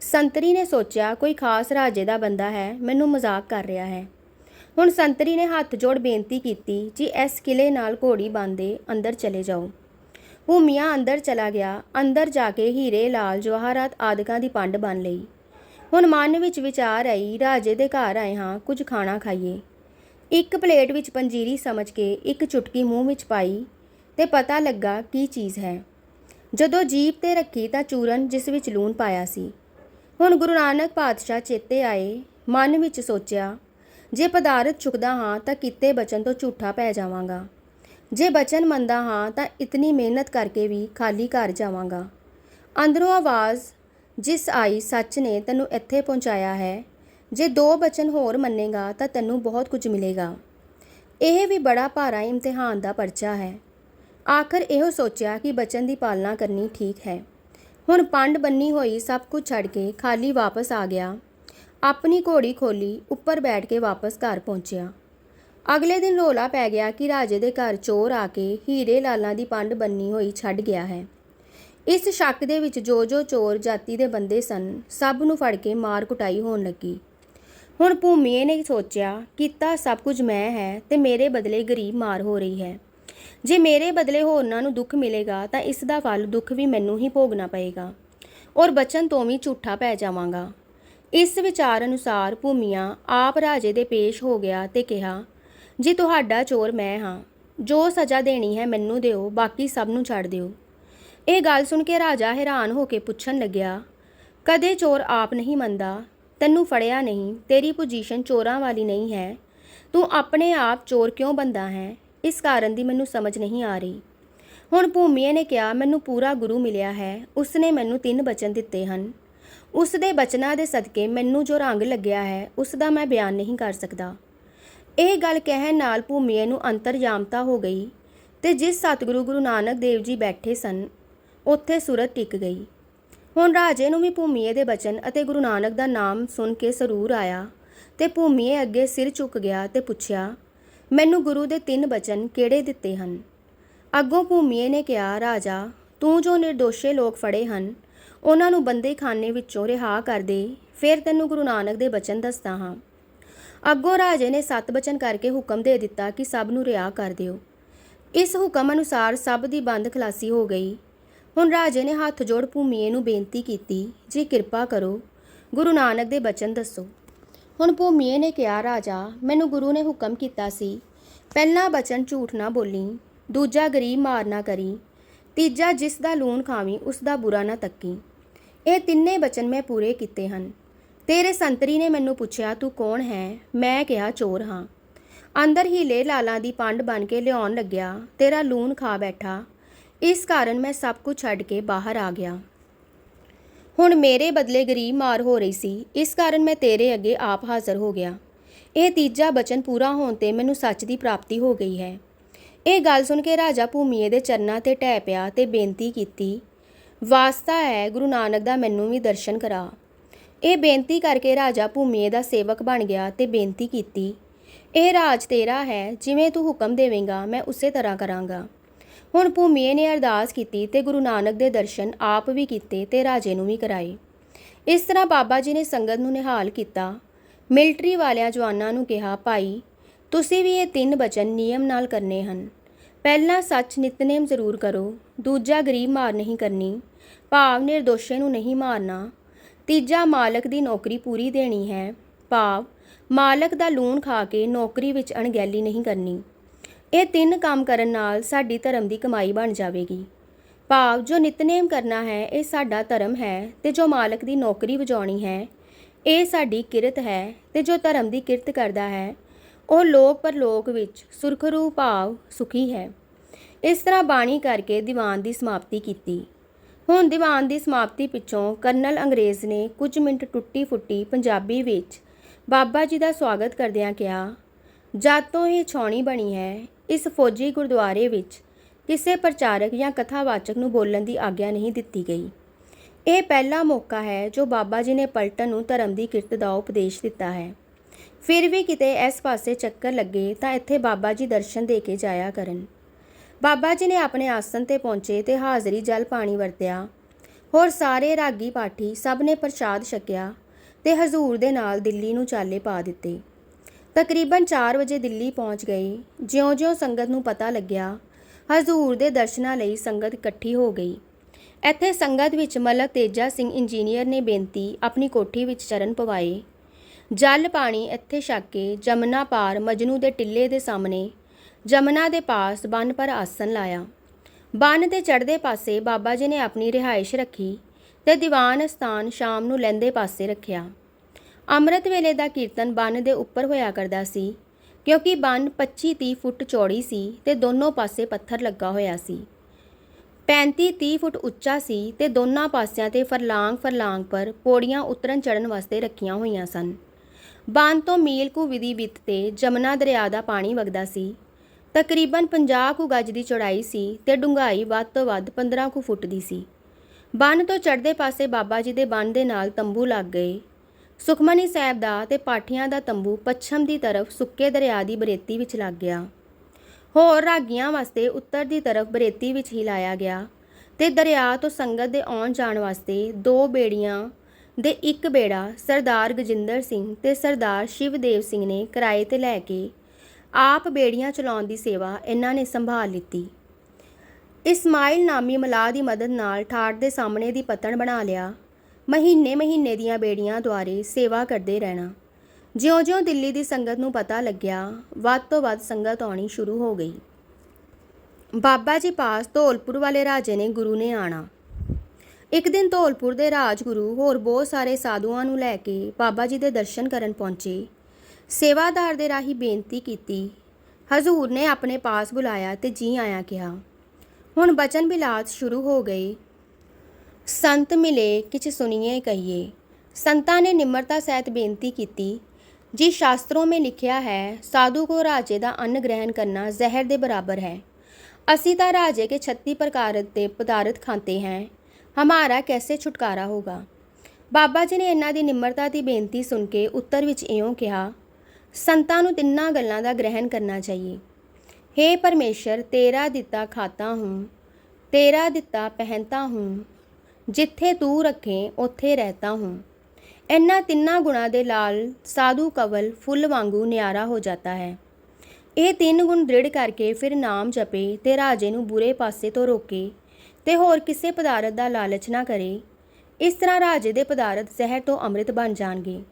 ਸੰਤਰੀ ਨੇ ਸੋਚਿਆ, ਕੋਈ ਖਾਸ ਰਾਜੇ ਦਾ ਬੰਦਾ ਹੈ, ਮੈਨੂੰ ਮਜ਼ਾਕ ਕਰ ਰਿਹਾ ਹੈ। ਹੁਣ ਸੰਤਰੀ ਨੇ ਹੱਥ ਜੋੜ ਬੇਨਤੀ ਕੀਤੀ ਜੀ ਇਸ ਕਿਲੇ ਨਾਲ ਘੋੜੀ ਬੰਦੇ ਅੰਦਰ ਚਲੇ ਜਾਓ। ਭੂਮੀਆ ਅੰਦਰ ਚਲਾ ਗਿਆ। ਅੰਦਰ ਜਾ ਕੇ ਹੀਰੇ, ਲਾਲ ਜਵਾਹਰਾਤ ਆਦਿਕਾਂ ਦੀ ਪੰਡ ਬਣ ਲਈ। ਹੁਣ ਮਨ ਵਿੱਚ ਵਿਚਾਰ ਆਈ, ਰਾਜੇ ਦੇ ਘਰ ਆਏ ਹਾਂ, ਕੁਝ ਖਾਣਾ ਖਾਈਏ। ਇੱਕ ਪਲੇਟ ਵਿੱਚ ਪੰਜੀਰੀ ਸਮਝ ਕੇ ਇੱਕ ਚੁਟਕੀ ਮੂੰਹ ਵਿੱਚ ਪਾਈ ਤੇ ਪਤਾ ਲੱਗਾ ਕੀ ਚੀਜ਼ ਹੈ। ਜਦੋਂ ਜੀਭ ਤੇ ਰੱਖੀ ਤਾਂ ਚੂਰਨ ਜਿਸ ਵਿੱਚ ਲੂਣ ਪਾਇਆ ਸੀ। ਹੁਣ ਗੁਰੂ ਨਾਨਕ ਪਾਤਸ਼ਾਹ ਚੇਤੇ ਆਏ, ਮਨ ਵਿੱਚ ਸੋਚਿਆ, ਜੇ ਪਦਾਰਥ ਚੁੱਕਦਾ ਹਾਂ ਤਾਂ ਕੀਤੇ ਬਚਨ ਤੋਂ ਝੂਠਾ ਪੈ ਜਾਵਾਂਗਾ। ਜੇ ਬਚਨ ਮੰਨਦਾ ਹਾਂ ਤਾਂ ਇਤਨੀ ਮਿਹਨਤ ਕਰਕੇ ਵੀ ਖਾਲੀ ਘਰ ਜਾਵਾਂਗਾ। ਅੰਦਰੋਂ ਆਵਾਜ਼ ਜਿਸ ਆਈ ਸੱਚ ਨੇ ਤੈਨੂੰ ਇੱਥੇ ਪਹੁੰਚਾਇਆ ਹੈ, ਜੇ ਦੋ ਬਚਨ ਹੋਰ ਮੰਨੇਗਾ ਤਾਂ ਤੈਨੂੰ ਬਹੁਤ ਕੁਝ ਮਿਲੇਗਾ। ਇਹ ਵੀ ਬੜਾ ਭਾਰਾ ਇਮਤਿਹਾਨ ਦਾ ਪਰਚਾ ਹੈ। ਆਖਰ ਇਹੋ ਸੋਚਿਆ ਕਿ ਬਚਨ ਦੀ ਪਾਲਣਾ ਕਰਨੀ ਠੀਕ ਹੈ। ਹੁਣ ਪੰਡ ਬੰਨੀ ਹੋਈ ਸਭ ਕੁਝ ਛੱਡ ਕੇ ਖਾਲੀ ਵਾਪਸ ਆ ਗਿਆ। ਆਪਣੀ ਘੋੜੀ ਖੋਲੀ, ਉੱਪਰ ਬੈਠ ਕੇ ਵਾਪਸ ਘਰ ਪਹੁੰਚਿਆ। ਅਗਲੇ ਦਿਨ ਰੋਲਾ ਪੈ ਗਿਆ ਕਿ ਰਾਜੇ ਦੇ ਘਰ ਚੋਰ ਆ ਕੇ ਹੀਰੇ ਲਾਲਾਂ ਦੀ ਪੰਡ ਬੰਨੀ ਹੋਈ ਛੱਡ ਗਿਆ ਹੈ। ਇਸ ਸ਼ੱਕ ਦੇ ਵਿੱਚ ਜੋ ਜੋ ਚੋਰ ਜਾਤੀ ਦੇ ਬੰਦੇ ਸਨ, ਸਭ ਨੂੰ ਫੜ ਕੇ ਮਾਰ ਕੁਟਾਈ ਹੋਣ ਲੱਗੀ। ਹੁਣ ਭੂਮੀਏ ਨੇ ਸੋਚਿਆ, ਕੀਤਾ ਸਭ ਕੁਝ ਮੈਂ ਹੈ ਤੇ ਮੇਰੇ ਬਦਲੇ ਗਰੀਬ ਮਾਰ ਹੋ ਰਹੀ ਹੈ। ਜੇ ਮੇਰੇ ਬਦਲੇ ਹੋਰਨਾਂ ਨੂੰ ਦੁੱਖ ਮਿਲੇਗਾ, ਤਾਂ ਇਸ ਦਾ ਫਲ ਦੁੱਖ ਵੀ ਮੈਨੂੰ ਹੀ ਭੋਗਣਾ ਪਏਗਾ ਔਰ ਬਚਨ ਤੋਂ ਵੀ ਝੂਠਾ ਪੈ ਜਾਵਾਂਗਾ। ਇਸ ਵਿਚਾਰ ਅਨੁਸਾਰ ਭੂਮੀਆਂ ਆਪ ਰਾਜੇ ਦੇ ਪੇਸ਼ ਹੋ ਗਿਆ ਤੇ ਕਿਹਾ, ਜੀ ਤੁਹਾਡਾ ਚੋਰ ਮੈਂ ਹਾਂ, ਜੋ ਸਜ਼ਾ ਦੇਣੀ ਹੈ ਮੈਨੂੰ ਦਿਓ, ਬਾਕੀ ਸਭ ਨੂੰ ਛੱਡ ਦਿਓ। ਇਹ ਗੱਲ ਸੁਣ ਕੇ ਰਾਜਾ ਹੈਰਾਨ ਹੋ ਕੇ ਪੁੱਛਣ ਲੱਗਿਆ, ਕਦੇ ਚੋਰ ਆਪ ਨਹੀਂ ਮੰਨਦਾ? ਤੈਨੂੰ ਫੜਿਆ ਨਹੀਂ, ਤੇਰੀ ਪੋਜੀਸ਼ਨ ਚੋਰਾਂ ਵਾਲੀ ਨਹੀਂ ਹੈ। ਤੂੰ ਆਪਣੇ ਆਪ ਚੋਰ ਕਿਉਂ ਬੰਦਾ ਹੈ? ਇਸ ਕਾਰਨ ਦੀ ਮੈਨੂੰ ਸਮਝ ਨਹੀਂ ਆ ਰਹੀ। ਹੁਣ ਭੂਮੀਏ ਨੇ ਕਿਹਾ, ਮੈਨੂੰ ਪੂਰਾ ਗੁਰੂ ਮਿਲਿਆ ਹੈ। ਉਸਨੇ ਮੈਨੂੰ ਤਿੰਨ ਬਚਨ ਦਿੱਤੇ ਹਨ। ਉਸ ਦੇ ਬਚਨਾਂ ਦੇ ਸਦਕੇ ਮੈਨੂੰ ਜੋ ਰੰਗ ਲੱਗਿਆ ਹੈ, ਉਸ ਦਾ ਮੈਂ ਬਿਆਨ ਨਹੀਂ ਕਰ ਸਕਦਾ। ਇਹ ਗੱਲ ਕਹਿਣ ਨਾਲ ਭੂਮੀਏ ਨੂੰ ਅੰਤਰਜਾਮਤਾ ਹੋ ਗਈ ਤੇ ਜਿਸ ਸਤਿਗੁਰੂ ਗੁਰੂ ਨਾਨਕ ਦੇਵ ਜੀ ਬੈਠੇ ਸਨ ਉੱਥੇ ਸੂਰਤ ਟਿਕ ਗਈ। ਹੁਣ ਰਾਜੇ ਨੂੰ ਵੀ ਭੂਮੀਏ ਦੇ ਬਚਨ ਅਤੇ ਗੁਰੂ ਨਾਨਕ ਦਾ ਨਾਮ ਸੁਣ ਕੇ ਸਰੂਰ ਆਇਆ ਤੇ ਭੂਮੀਏ ਅੱਗੇ ਸਿਰ ਝੁਕ ਗਿਆ ਤੇ ਪੁੱਛਿਆ, ਮੈਨੂੰ ਗੁਰੂ ਦੇ ਤਿੰਨ ਬਚਨ ਕਿਹੜੇ ਦਿੱਤੇ ਹਨ? ਅੱਗੋਂ ਭੂਮੀਏ ਨੇ ਕਿਹਾ, ਰਾਜਾ, ਤੂੰ ਜੋ ਨਿਰਦੋਸ਼ੇ ਲੋਕ ਫੜੇ ਹਨ, ਉਹਨਾਂ ਨੂੰ ਬੰਦੇਖਾਨੇ ਵਿੱਚੋਂ ਰਿਹਾ ਕਰ ਦੇ, ਫਿਰ ਤੈਨੂੰ ਗੁਰੂ ਨਾਨਕ ਦੇ ਬਚਨ ਦੱਸਦਾ ਹਾਂ। ਅੱਗੋਂ ਰਾਜੇ ਨੇ ਸੱਤ ਬਚਨ ਕਰਕੇ ਹੁਕਮ ਦੇ ਦਿੱਤਾ ਕਿ ਸਭ ਨੂੰ ਰਿਹਾ ਕਰ ਦਿਓ। ਇਸ ਹੁਕਮ ਅਨੁਸਾਰ ਸਭ ਦੀ ਬੰਦ ਖਲਾਸੀ ਹੋ ਗਈ। ਹੁਣ ਰਾਜੇ ਨੇ ਹੱਥ ਜੋੜ ਭੂਮੀਏ ਨੂੰ ਬੇਨਤੀ ਕੀਤੀ ਜੀ ਕਿਰਪਾ ਕਰੋ, ਗੁਰੂ ਨਾਨਕ ਦੇ ਬਚਨ ਦੱਸੋ। ਹੁਣ ਭੂਮੀਏ ਨੇ ਕਿਹਾ, ਰਾਜਾ, ਮੈਨੂੰ ਗੁਰੂ ਨੇ ਹੁਕਮ ਕੀਤਾ ਸੀ, ਪਹਿਲਾ ਬਚਨ ਝੂਠ ਨਾ ਬੋਲੀ, ਦੂਜਾ ਗਰੀਬ ਮਾਰ ਨਾ ਕਰੀ, ਤੀਜਾ ਜਿਸ ਦਾ ਲੂਣ ਖਾਵੀਂ, ਉਸ ਦਾ ਬੁਰਾ ਨਾ ਤੱਕੀ। ਇਹ ਤਿੰਨੇ ਬਚਨ ਮੈਂ ਪੂਰੇ ਕੀਤੇ ਹਨ। ਤੇਰੇ ਸੰਤਰੀ ਨੇ ਮੈਨੂੰ ਪੁੱਛਿਆ, ਤੂੰ ਕੌਣ ਹੈ? ਮੈਂ ਕਿਹਾ, ਚੋਰ ਹਾਂ। ਅੰਦਰ ਹੀਲੇ ਲਾਲਾਂ ਦੀ ਪੰਡ ਬਣ ਕੇ ਲਿਆਉਣ ਲੱਗਿਆ, ਤੇਰਾ ਲੂਣ ਖਾ ਬੈਠਾ। ਇਸ ਕਾਰਨ ਮੈਂ ਸਭ ਕੁਝ ਛੱਡ ਕੇ ਬਾਹਰ ਆ ਗਿਆ। ਹੁਣ ਮੇਰੇ ਬਦਲੇ ਗਰੀਬ ਮਾਰ ਹੋ ਰਹੀ ਸੀ, ਇਸ ਕਾਰਨ ਮੈਂ ਤੇਰੇ ਅੱਗੇ ਆਪ ਹਾਜ਼ਰ ਹੋ ਗਿਆ। ਇਹ ਤੀਜਾ ਬਚਨ ਪੂਰਾ ਹੋਣ ਤੇ ਮੈਨੂੰ ਸੱਚ ਦੀ ਪ੍ਰਾਪਤੀ ਹੋ ਗਈ ਹੈ। ਇਹ ਗੱਲ ਸੁਣ ਕੇ ਰਾਜਾ ਭੂਮੀਏ ਦੇ ਚਰਨਾਂ ਤੇ ਟਹਿ ਪਿਆ ਤੇ ਬੇਨਤੀ ਕੀਤੀ, ਵਾਸਤਾ ਹੈ, ਗੁਰੂ ਨਾਨਕ ਦਾ ਮੈਨੂੰ ਵੀ ਦਰਸ਼ਨ ਕਰਾ। ਇਹ ਬੇਨਤੀ ਕਰਕੇ ਰਾਜਾ ਭੂਮੀਏ ਦਾ ਸੇਵਕ ਬਣ ਗਿਆ ਤੇ ਬੇਨਤੀ ਕੀਤੀ, ਇਹ ਰਾਜ ਤੇਰਾ ਹੈ, ਜਿਵੇਂ ਤੂੰ ਹੁਕਮ ਦੇਵੇਂਗਾ, ਮੈਂ ਉਸੇ ਤਰ੍ਹਾਂ ਕਰਾਂਗਾ। ਹੁਣ ਭੂਮੀਏ ਨੇ ਅਰਦਾਸ ਕੀਤੀ ਤੇ ਗੁਰੂ ਨਾਨਕ ਦੇ ਦਰਸ਼ਨ ਆਪ ਵੀ ਕੀਤੇ ਤੇ ਰਾਜੇ ਨੂੰ ਵੀ ਕਰਾਏ। ਇਸ ਤਰ੍ਹਾਂ ਬਾਬਾ ਜੀ ਨੇ ਸੰਗਤ ਨੂੰ ਨਿਹਾਲ ਕੀਤਾ। ਮਿਲਟਰੀ ਵਾਲਿਆਂ ਜਵਾਨਾਂ ਨੂੰ ਕਿਹਾ, ਭਾਈ, ਤੁਸੀਂ ਵੀ ਇਹ ਤਿੰਨ ਬਚਨ ਨਿਯਮ ਨਾਲ ਕਰਨੇ ਹਨ। ਪਹਿਲਾ ਸੱਚ ਨਿਤਨੇਮ ਜ਼ਰੂਰ ਕਰੋ, ਦੂਜਾ ਗਰੀਬ ਮਾਰ ਨਹੀਂ ਕਰਨੀ, ਭਾਵ ਨਿਰਦੋਸ਼ੇ ਨੂੰ ਨਹੀਂ ਮਾਰਨਾ। ਤੀਜਾ ਮਾਲਕ ਦੀ ਨੌਕਰੀ ਪੂਰੀ ਦੇਣੀ ਹੈ, ਭਾਵ ਮਾਲਕ ਦਾ ਲੂਣ ਖਾ ਕੇ ਨੌਕਰੀ ਵਿੱਚ ਅਣਗਹਿਲੀ ਨਹੀਂ ਕਰਨੀ। ਇਹ ਤਿੰਨ ਕੰਮ ਕਰਨ ਨਾਲ ਸਾਡੀ ਧਰਮ ਦੀ ਕਮਾਈ ਬਣ ਜਾਵੇਗੀ। ਭਾਵ ਜੋ ਨਿਤਨੇਮ ਕਰਨਾ ਹੈ, ਇਹ ਸਾਡਾ ਧਰਮ ਹੈ ਤੇ ਜੋ ਮਾਲਕ ਦੀ ਨੌਕਰੀ ਵਜਾਉਣੀ ਹੈ, ਇਹ ਸਾਡੀ ਕਿਰਤ ਹੈ ਤੇ ਜੋ ਧਰਮ ਦੀ ਕਿਰਤ ਕਰਦਾ ਹੈ, ਉਹ ਲੋਕ ਪਰਲੋਕ ਵਿੱਚ ਸੁਰਖਰੂ ਭਾਵ ਸੁਖੀ ਹੈ। ਇਸ ਤਰ੍ਹਾਂ ਬਾਣੀ ਕਰਕੇ ਦੀਵਾਨ ਦੀ ਸਮਾਪਤੀ ਕੀਤੀ। ਹੁਣ ਦੀਵਾਨ ਦੀ ਸਮਾਪਤੀ ਪਿੱਛੋਂ ਕਰਨਲ ਅੰਗਰੇਜ਼ ਨੇ ਕੁਝ ਮਿੰਟ ਟੁੱਟੀ ਫੁੱਟੀ ਪੰਜਾਬੀ ਵਿੱਚ ਬਾਬਾ ਜੀ ਦਾ ਸਵਾਗਤ ਕਰਦਿਆਂ ਕਿਹਾ ਜਦ ਤੋਂ ਇਹ ਛਾਉਣੀ ਬਣੀ ਹੈ ਇਸ ਫੌਜੀ ਗੁਰਦੁਆਰੇ ਵਿੱਚ ਕਿਸੇ ਪ੍ਰਚਾਰਕ ਜਾਂ ਕਥਾਵਾਚਕ ਨੂੰ ਬੋਲਣ ਦੀ ਆਗਿਆ ਨਹੀਂ ਦਿੱਤੀ ਗਈ। ਇਹ ਪਹਿਲਾ ਮੌਕਾ ਹੈ ਜੋ ਬਾਬਾ ਜੀ ਨੇ ਪਲਟਨ ਨੂੰ ਧਰਮ ਦੀ ਕਿਰਤ ਦਾ ਉਪਦੇਸ਼ ਦਿੱਤਾ ਹੈ। ਫਿਰ ਵੀ ਕਿਤੇ ਇਸ ਪਾਸੇ ਚੱਕਰ ਲੱਗੇ ਤਾਂ ਇੱਥੇ ਬਾਬਾ ਜੀ ਦਰਸ਼ਨ ਦੇ ਕੇ ਜਾਇਆ ਕਰਨ। ਬਾਬਾ ਜੀ ਨੇ ਆਪਣੇ ਆਸਨ ਤੇ ਪਹੁੰਚੇ ਤੇ ਹਾਜ਼ਰੀ ਜਲ ਪਾਣੀ ਵਰਤਿਆ। ਹੋਰ ਸਾਰੇ ਰਾਗੀ ਪਾਠੀ ਸਭ ਨੇ ਪ੍ਰਸ਼ਾਦ ਛਕਿਆ ਤੇ ਹਜ਼ੂਰ ਦੇ ਨਾਲ ਦਿੱਲੀ ਨੂੰ ਚਾਲੇ ਪਾ ਦਿੱਤੇ। ਤਕਰੀਬਨ 4 ਵਜੇ ਦਿੱਲੀ ਪਹੁੰਚ ਗਏ ਜਿਉਂ-ਜਿਉਂ ਸੰਗਤ ਨੂੰ ਪਤਾ ਲੱਗਿਆ, ਹਜ਼ੂਰ ਦੇ ਦਰਸ਼ਨਾਂ ਲਈ ਸੰਗਤ ਇਕੱਠੀ ਹੋ ਗਈ। ਇੱਥੇ ਸੰਗਤ ਵਿੱਚ ਮਲਕ ਤੇਜਾ ਸਿੰਘ ਇੰਜੀਨੀਅਰ ਨੇ ਬੇਨਤੀ ਆਪਣੀ ਕੋਠੀ ਵਿੱਚ ਚਰਨ ਪਵਾਏ। ਜਲ ਪਾਣੀ ਇੱਥੇ ਛੱਕ ਕੇ ਜਮਨਾ ਪਾਰ ਮਜਨੂ ਦੇ ਟਿੱਲੇ ਦੇ ਸਾਹਮਣੇ ਜਮਨਾ ਦੇ ਪਾਸ ਬੰਨ ਪਰ ਆਸਨ ਲਾਇਆ। ਬੰਨ ਤੇ ਚੜ੍ਹਦੇ ਪਾਸੇ ਬਾਬਾ ਜੀ ਨੇ ਆਪਣੀ ਰਿਹਾਇਸ਼ ਰੱਖੀ ਤੇ ਦੀਵਾਨ ਸਥਾਨ ਸ਼ਾਮ ਨੂੰ ਲਹਿੰਦੇ ਪਾਸੇ ਰੱਖਿਆ। ਅੰਮ੍ਰਿਤ ਵੇਲੇ ਦਾ ਕੀਰਤਨ ਬੰਨ ਦੇ ਉੱਪਰ ਹੋਇਆ ਕਰਦਾ ਸੀ, ਕਿਉਂਕਿ ਬੰਨ 25-30 ਫੁੱਟ ਚੌੜੀ ਸੀ ਤੇ ਦੋਨੋਂ ਪਾਸੇ ਪੱਥਰ ਲੱਗਾ ਹੋਇਆ ਸੀ। 35-30 ਫੁੱਟ ਉੱਚਾ ਸੀ ਤੇ ਦੋਨਾਂ ਪਾਸਿਆਂ ਤੇ ਫਰਲਾਂਗ ਫਰਲਾਂਗ ਪਰ ਪੌੜੀਆਂ ਉਤਰਨ ਚੜਨ ਵਾਸਤੇ ਰੱਖੀਆਂ ਹੋਈਆਂ ਸਨ। ਬੰਨ ਤੋਂ ਮੀਲ ਕੁ ਵਿਧੀ ਵਿੱਤ ਤੇ ਜਮਨਾ ਦਰਿਆ ਦਾ ਪਾਣੀ ਵਗਦਾ ਸੀ। ਤਕਰੀਬਨ 50 ਕੁ ਗੱਜ ਦੀ ਚੌੜਾਈ ਸੀ ਤੇ ਡੂੰਘਾਈ ਵੱਧ ਤੋਂ ਵੱਧ 15 ਕੁ ਫੁੱਟ ਦੀ ਸੀ। ਬੰਨ ਤੋਂ ਚੜ੍ਹਦੇ ਪਾਸੇ ਬਾਬਾ ਜੀ ਦੇ ਬੰਨ ਦੇ ਨਾਲ ਤੰਬੂ ਲੱਗ ਗਏ। ਸੁਖਮਨੀ ਸਾਹਿਬ ਦਾ ਤੇ ਪਾਠੀਆਂ ਦਾ ਤੰਬੂ ਪੱਛਮ ਦੀ ਤਰਫ ਸੁੱਕੇ ਦਰਿਆ ਦੀ ਬਰੇਤੀ ਵਿੱਚ ਲੱਗ ਗਿਆ। ਹੋਰ ਰਾਗੀਆਂ ਵਾਸਤੇ ਉੱਤਰ ਦੀ ਤਰਫ ਬਰੇਤੀ ਵਿੱਚ ਹੀ ਲਾਇਆ ਗਿਆ ਤੇ ਦਰਿਆ ਤੋਂ ਸੰਗਤ ਦੇ ਆਉਣ ਜਾਣ ਵਾਸਤੇ ਦੋ ਬੇੜੀਆਂ ਦੇ ਇੱਕ ਬੇੜਾ ਸਰਦਾਰ ਗਜਿੰਦਰ ਸਿੰਘ ਤੇ ਸਰਦਾਰ ਸ਼ਿਵਦੇਵ ਸਿੰਘ ਨੇ ਕਿਰਾਏ ਤੇ ਲੈ ਕੇ ਆਪ ਬੇੜੀਆਂ ਚਲਾਉਣ ਦੀ ਸੇਵਾ ਇਹਨਾਂ ਨੇ ਸੰਭਾਲ ਲਿੱਤੀ। ਇਸਮਾਇਲ ਨਾਮੀ ਮਲਾਹ ਦੀ ਮਦਦ ਨਾਲ ਠਾੜ ਦੇ ਸਾਹਮਣੇ ਦੀ ਪਤਨ ਬਣਾ ਲਿਆ। ਮਹੀਨੇ ਮਹੀਨੇ ਦੀਆਂ ਬੇੜੀਆਂ ਦੁਆਰੇ ਸੇਵਾ ਕਰਦੇ ਰਹਿਣਾ। ਜਿਉਂ-ਜਿਉਂ ਦਿੱਲੀ ਦੀ ਸੰਗਤ ਨੂੰ ਪਤਾ ਲੱਗਿਆ, ਵੱਧ ਤੋਂ ਵੱਧ ਸੰਗਤ ਆਉਣੀ ਸ਼ੁਰੂ ਹੋ ਗਈ। ਬਾਬਾ ਜੀ ਪਾਸ ਧੌਲਪੁਰ ਵਾਲੇ ਰਾਜੇ ਨੇ ਗੁਰੂ ਨੇ ਆਣਾ। ਇੱਕ ਦਿਨ ਧੌਲਪੁਰ ਦੇ ਰਾਜਗੁਰੂ ਹੋਰ ਬਹੁਤ ਸਾਰੇ ਸਾਧੂਆਂ ਨੂੰ ਲੈ ਕੇ ਬਾਬਾ ਜੀ ਦੇ ਦਰਸ਼ਨ ਕਰਨ ਪਹੁੰਚੇ। ਸੇਵਾਦਾਰ ਦੇ ਰਾਹੀਂ ਬੇਨਤੀ ਕੀਤੀ। ਹਜ਼ੂਰ ਨੇ ਆਪਣੇ ਪਾਸ ਬੁਲਾਇਆ ਤੇ ਜੀ ਆਇਆ ਕਿਹਾ, ਹੁਣ ਬਚਨ ਬਿਲਾਸ ਸ਼ੁਰੂ ਹੋ ਗਏ। ਸੰਤ ਮਿਲੇ ਕਿਛ ਸੁਣੀਏ ਕਹੀਏ। ਸੰਤਾਂ ਨੇ ਨਿਮਰਤਾ ਸਹਿਤ ਬੇਨਤੀ ਕੀਤੀ, ਜੀ ਸ਼ਾਸਤਰੋਂ ਮੇ ਲਿਖਿਆ ਹੈ, ਸਾਧੂ ਕੋ ਰਾਜੇ ਦਾ ਅੰਨ ਗ੍ਰਹਿਣ ਕਰਨਾ ਜ਼ਹਿਰ ਦੇ ਬਰਾਬਰ ਹੈ। ਅਸੀਂ ਤਾਂ ਰਾਜੇ ਕੇ 36 ਪ੍ਰਕਾਰ ਦੇ ਪਦਾਰਥ ਖਾਂਦੇ ਹਾਂ। ਹਮਾਰਾ ਕੈਸੇ ਛੁਟਕਾਰਾ ਹੋਗਾ? ਬਾਬਾ ਜੀ ਨੇ ਇਹਨਾਂ ਦੀ ਨਿਮਰਤਾ ਦੀ ਬੇਨਤੀ ਸੁਣ ਕੇ ਉੱਤਰ ਵਿੱਚ ਇਉਂ ਕਿਹਾ, ਸੰਤਾਂ ਨੂੰ ਤਿੰਨਾਂ ਗੱਲਾਂ ਦਾ ਗ੍ਰਹਿਣ ਕਰਨਾ ਚਾਹੀਏ। ਹੇ परमेश्वर ਤੇਰਾ ਦਿੱਤਾ ਖਾਤਾ ਹੂੰ, ਤੇਰਾ ਦਿੱਤਾ ਪਹਿਨਤਾ ਹੂੰ ਜਿੱਥੇ ਤੂੰ ਰੱਖੇ, ਉੱਥੇ ਰਹਤਾ ਹੂੰ। ਇਹਨਾਂ ਤਿੰਨਾਂ ਗੁਣਾਂ ਦੇ ਲਾਲ ਸਾਧੂ ਕਵਲ ਫੁੱਲ ਵਾਂਗੂ ਨਿਆਰਾ ਹੋ ਜਾਂਦਾ ਹੈ। ਇਹ ਤਿੰਨ ਗੁਣ ਦ੍ਰਿੜ ਕਰਕੇ ਫਿਰ ਨਾਮ ਜਪੇ ਤੇ ਰਾਜੇ ਨੂੰ ਬੁਰੇ ਪਾਸੇ ਤੋਂ ਰੋਕੇ ਤੇ ਹੋਰ ਕਿਸੇ ਪਦਾਰਥ ਦਾ ਲਾਲਚ ਨਾ ਕਰੇ। ਇਸ ਤਰ੍ਹਾਂ ਰਾਜੇ ਦੇ ਪਦਾਰਥ ਜ਼ਹਿਰ ਤੋਂ ਅੰਮ੍ਰਿਤ ਬਣ ਜਾਣਗੇ।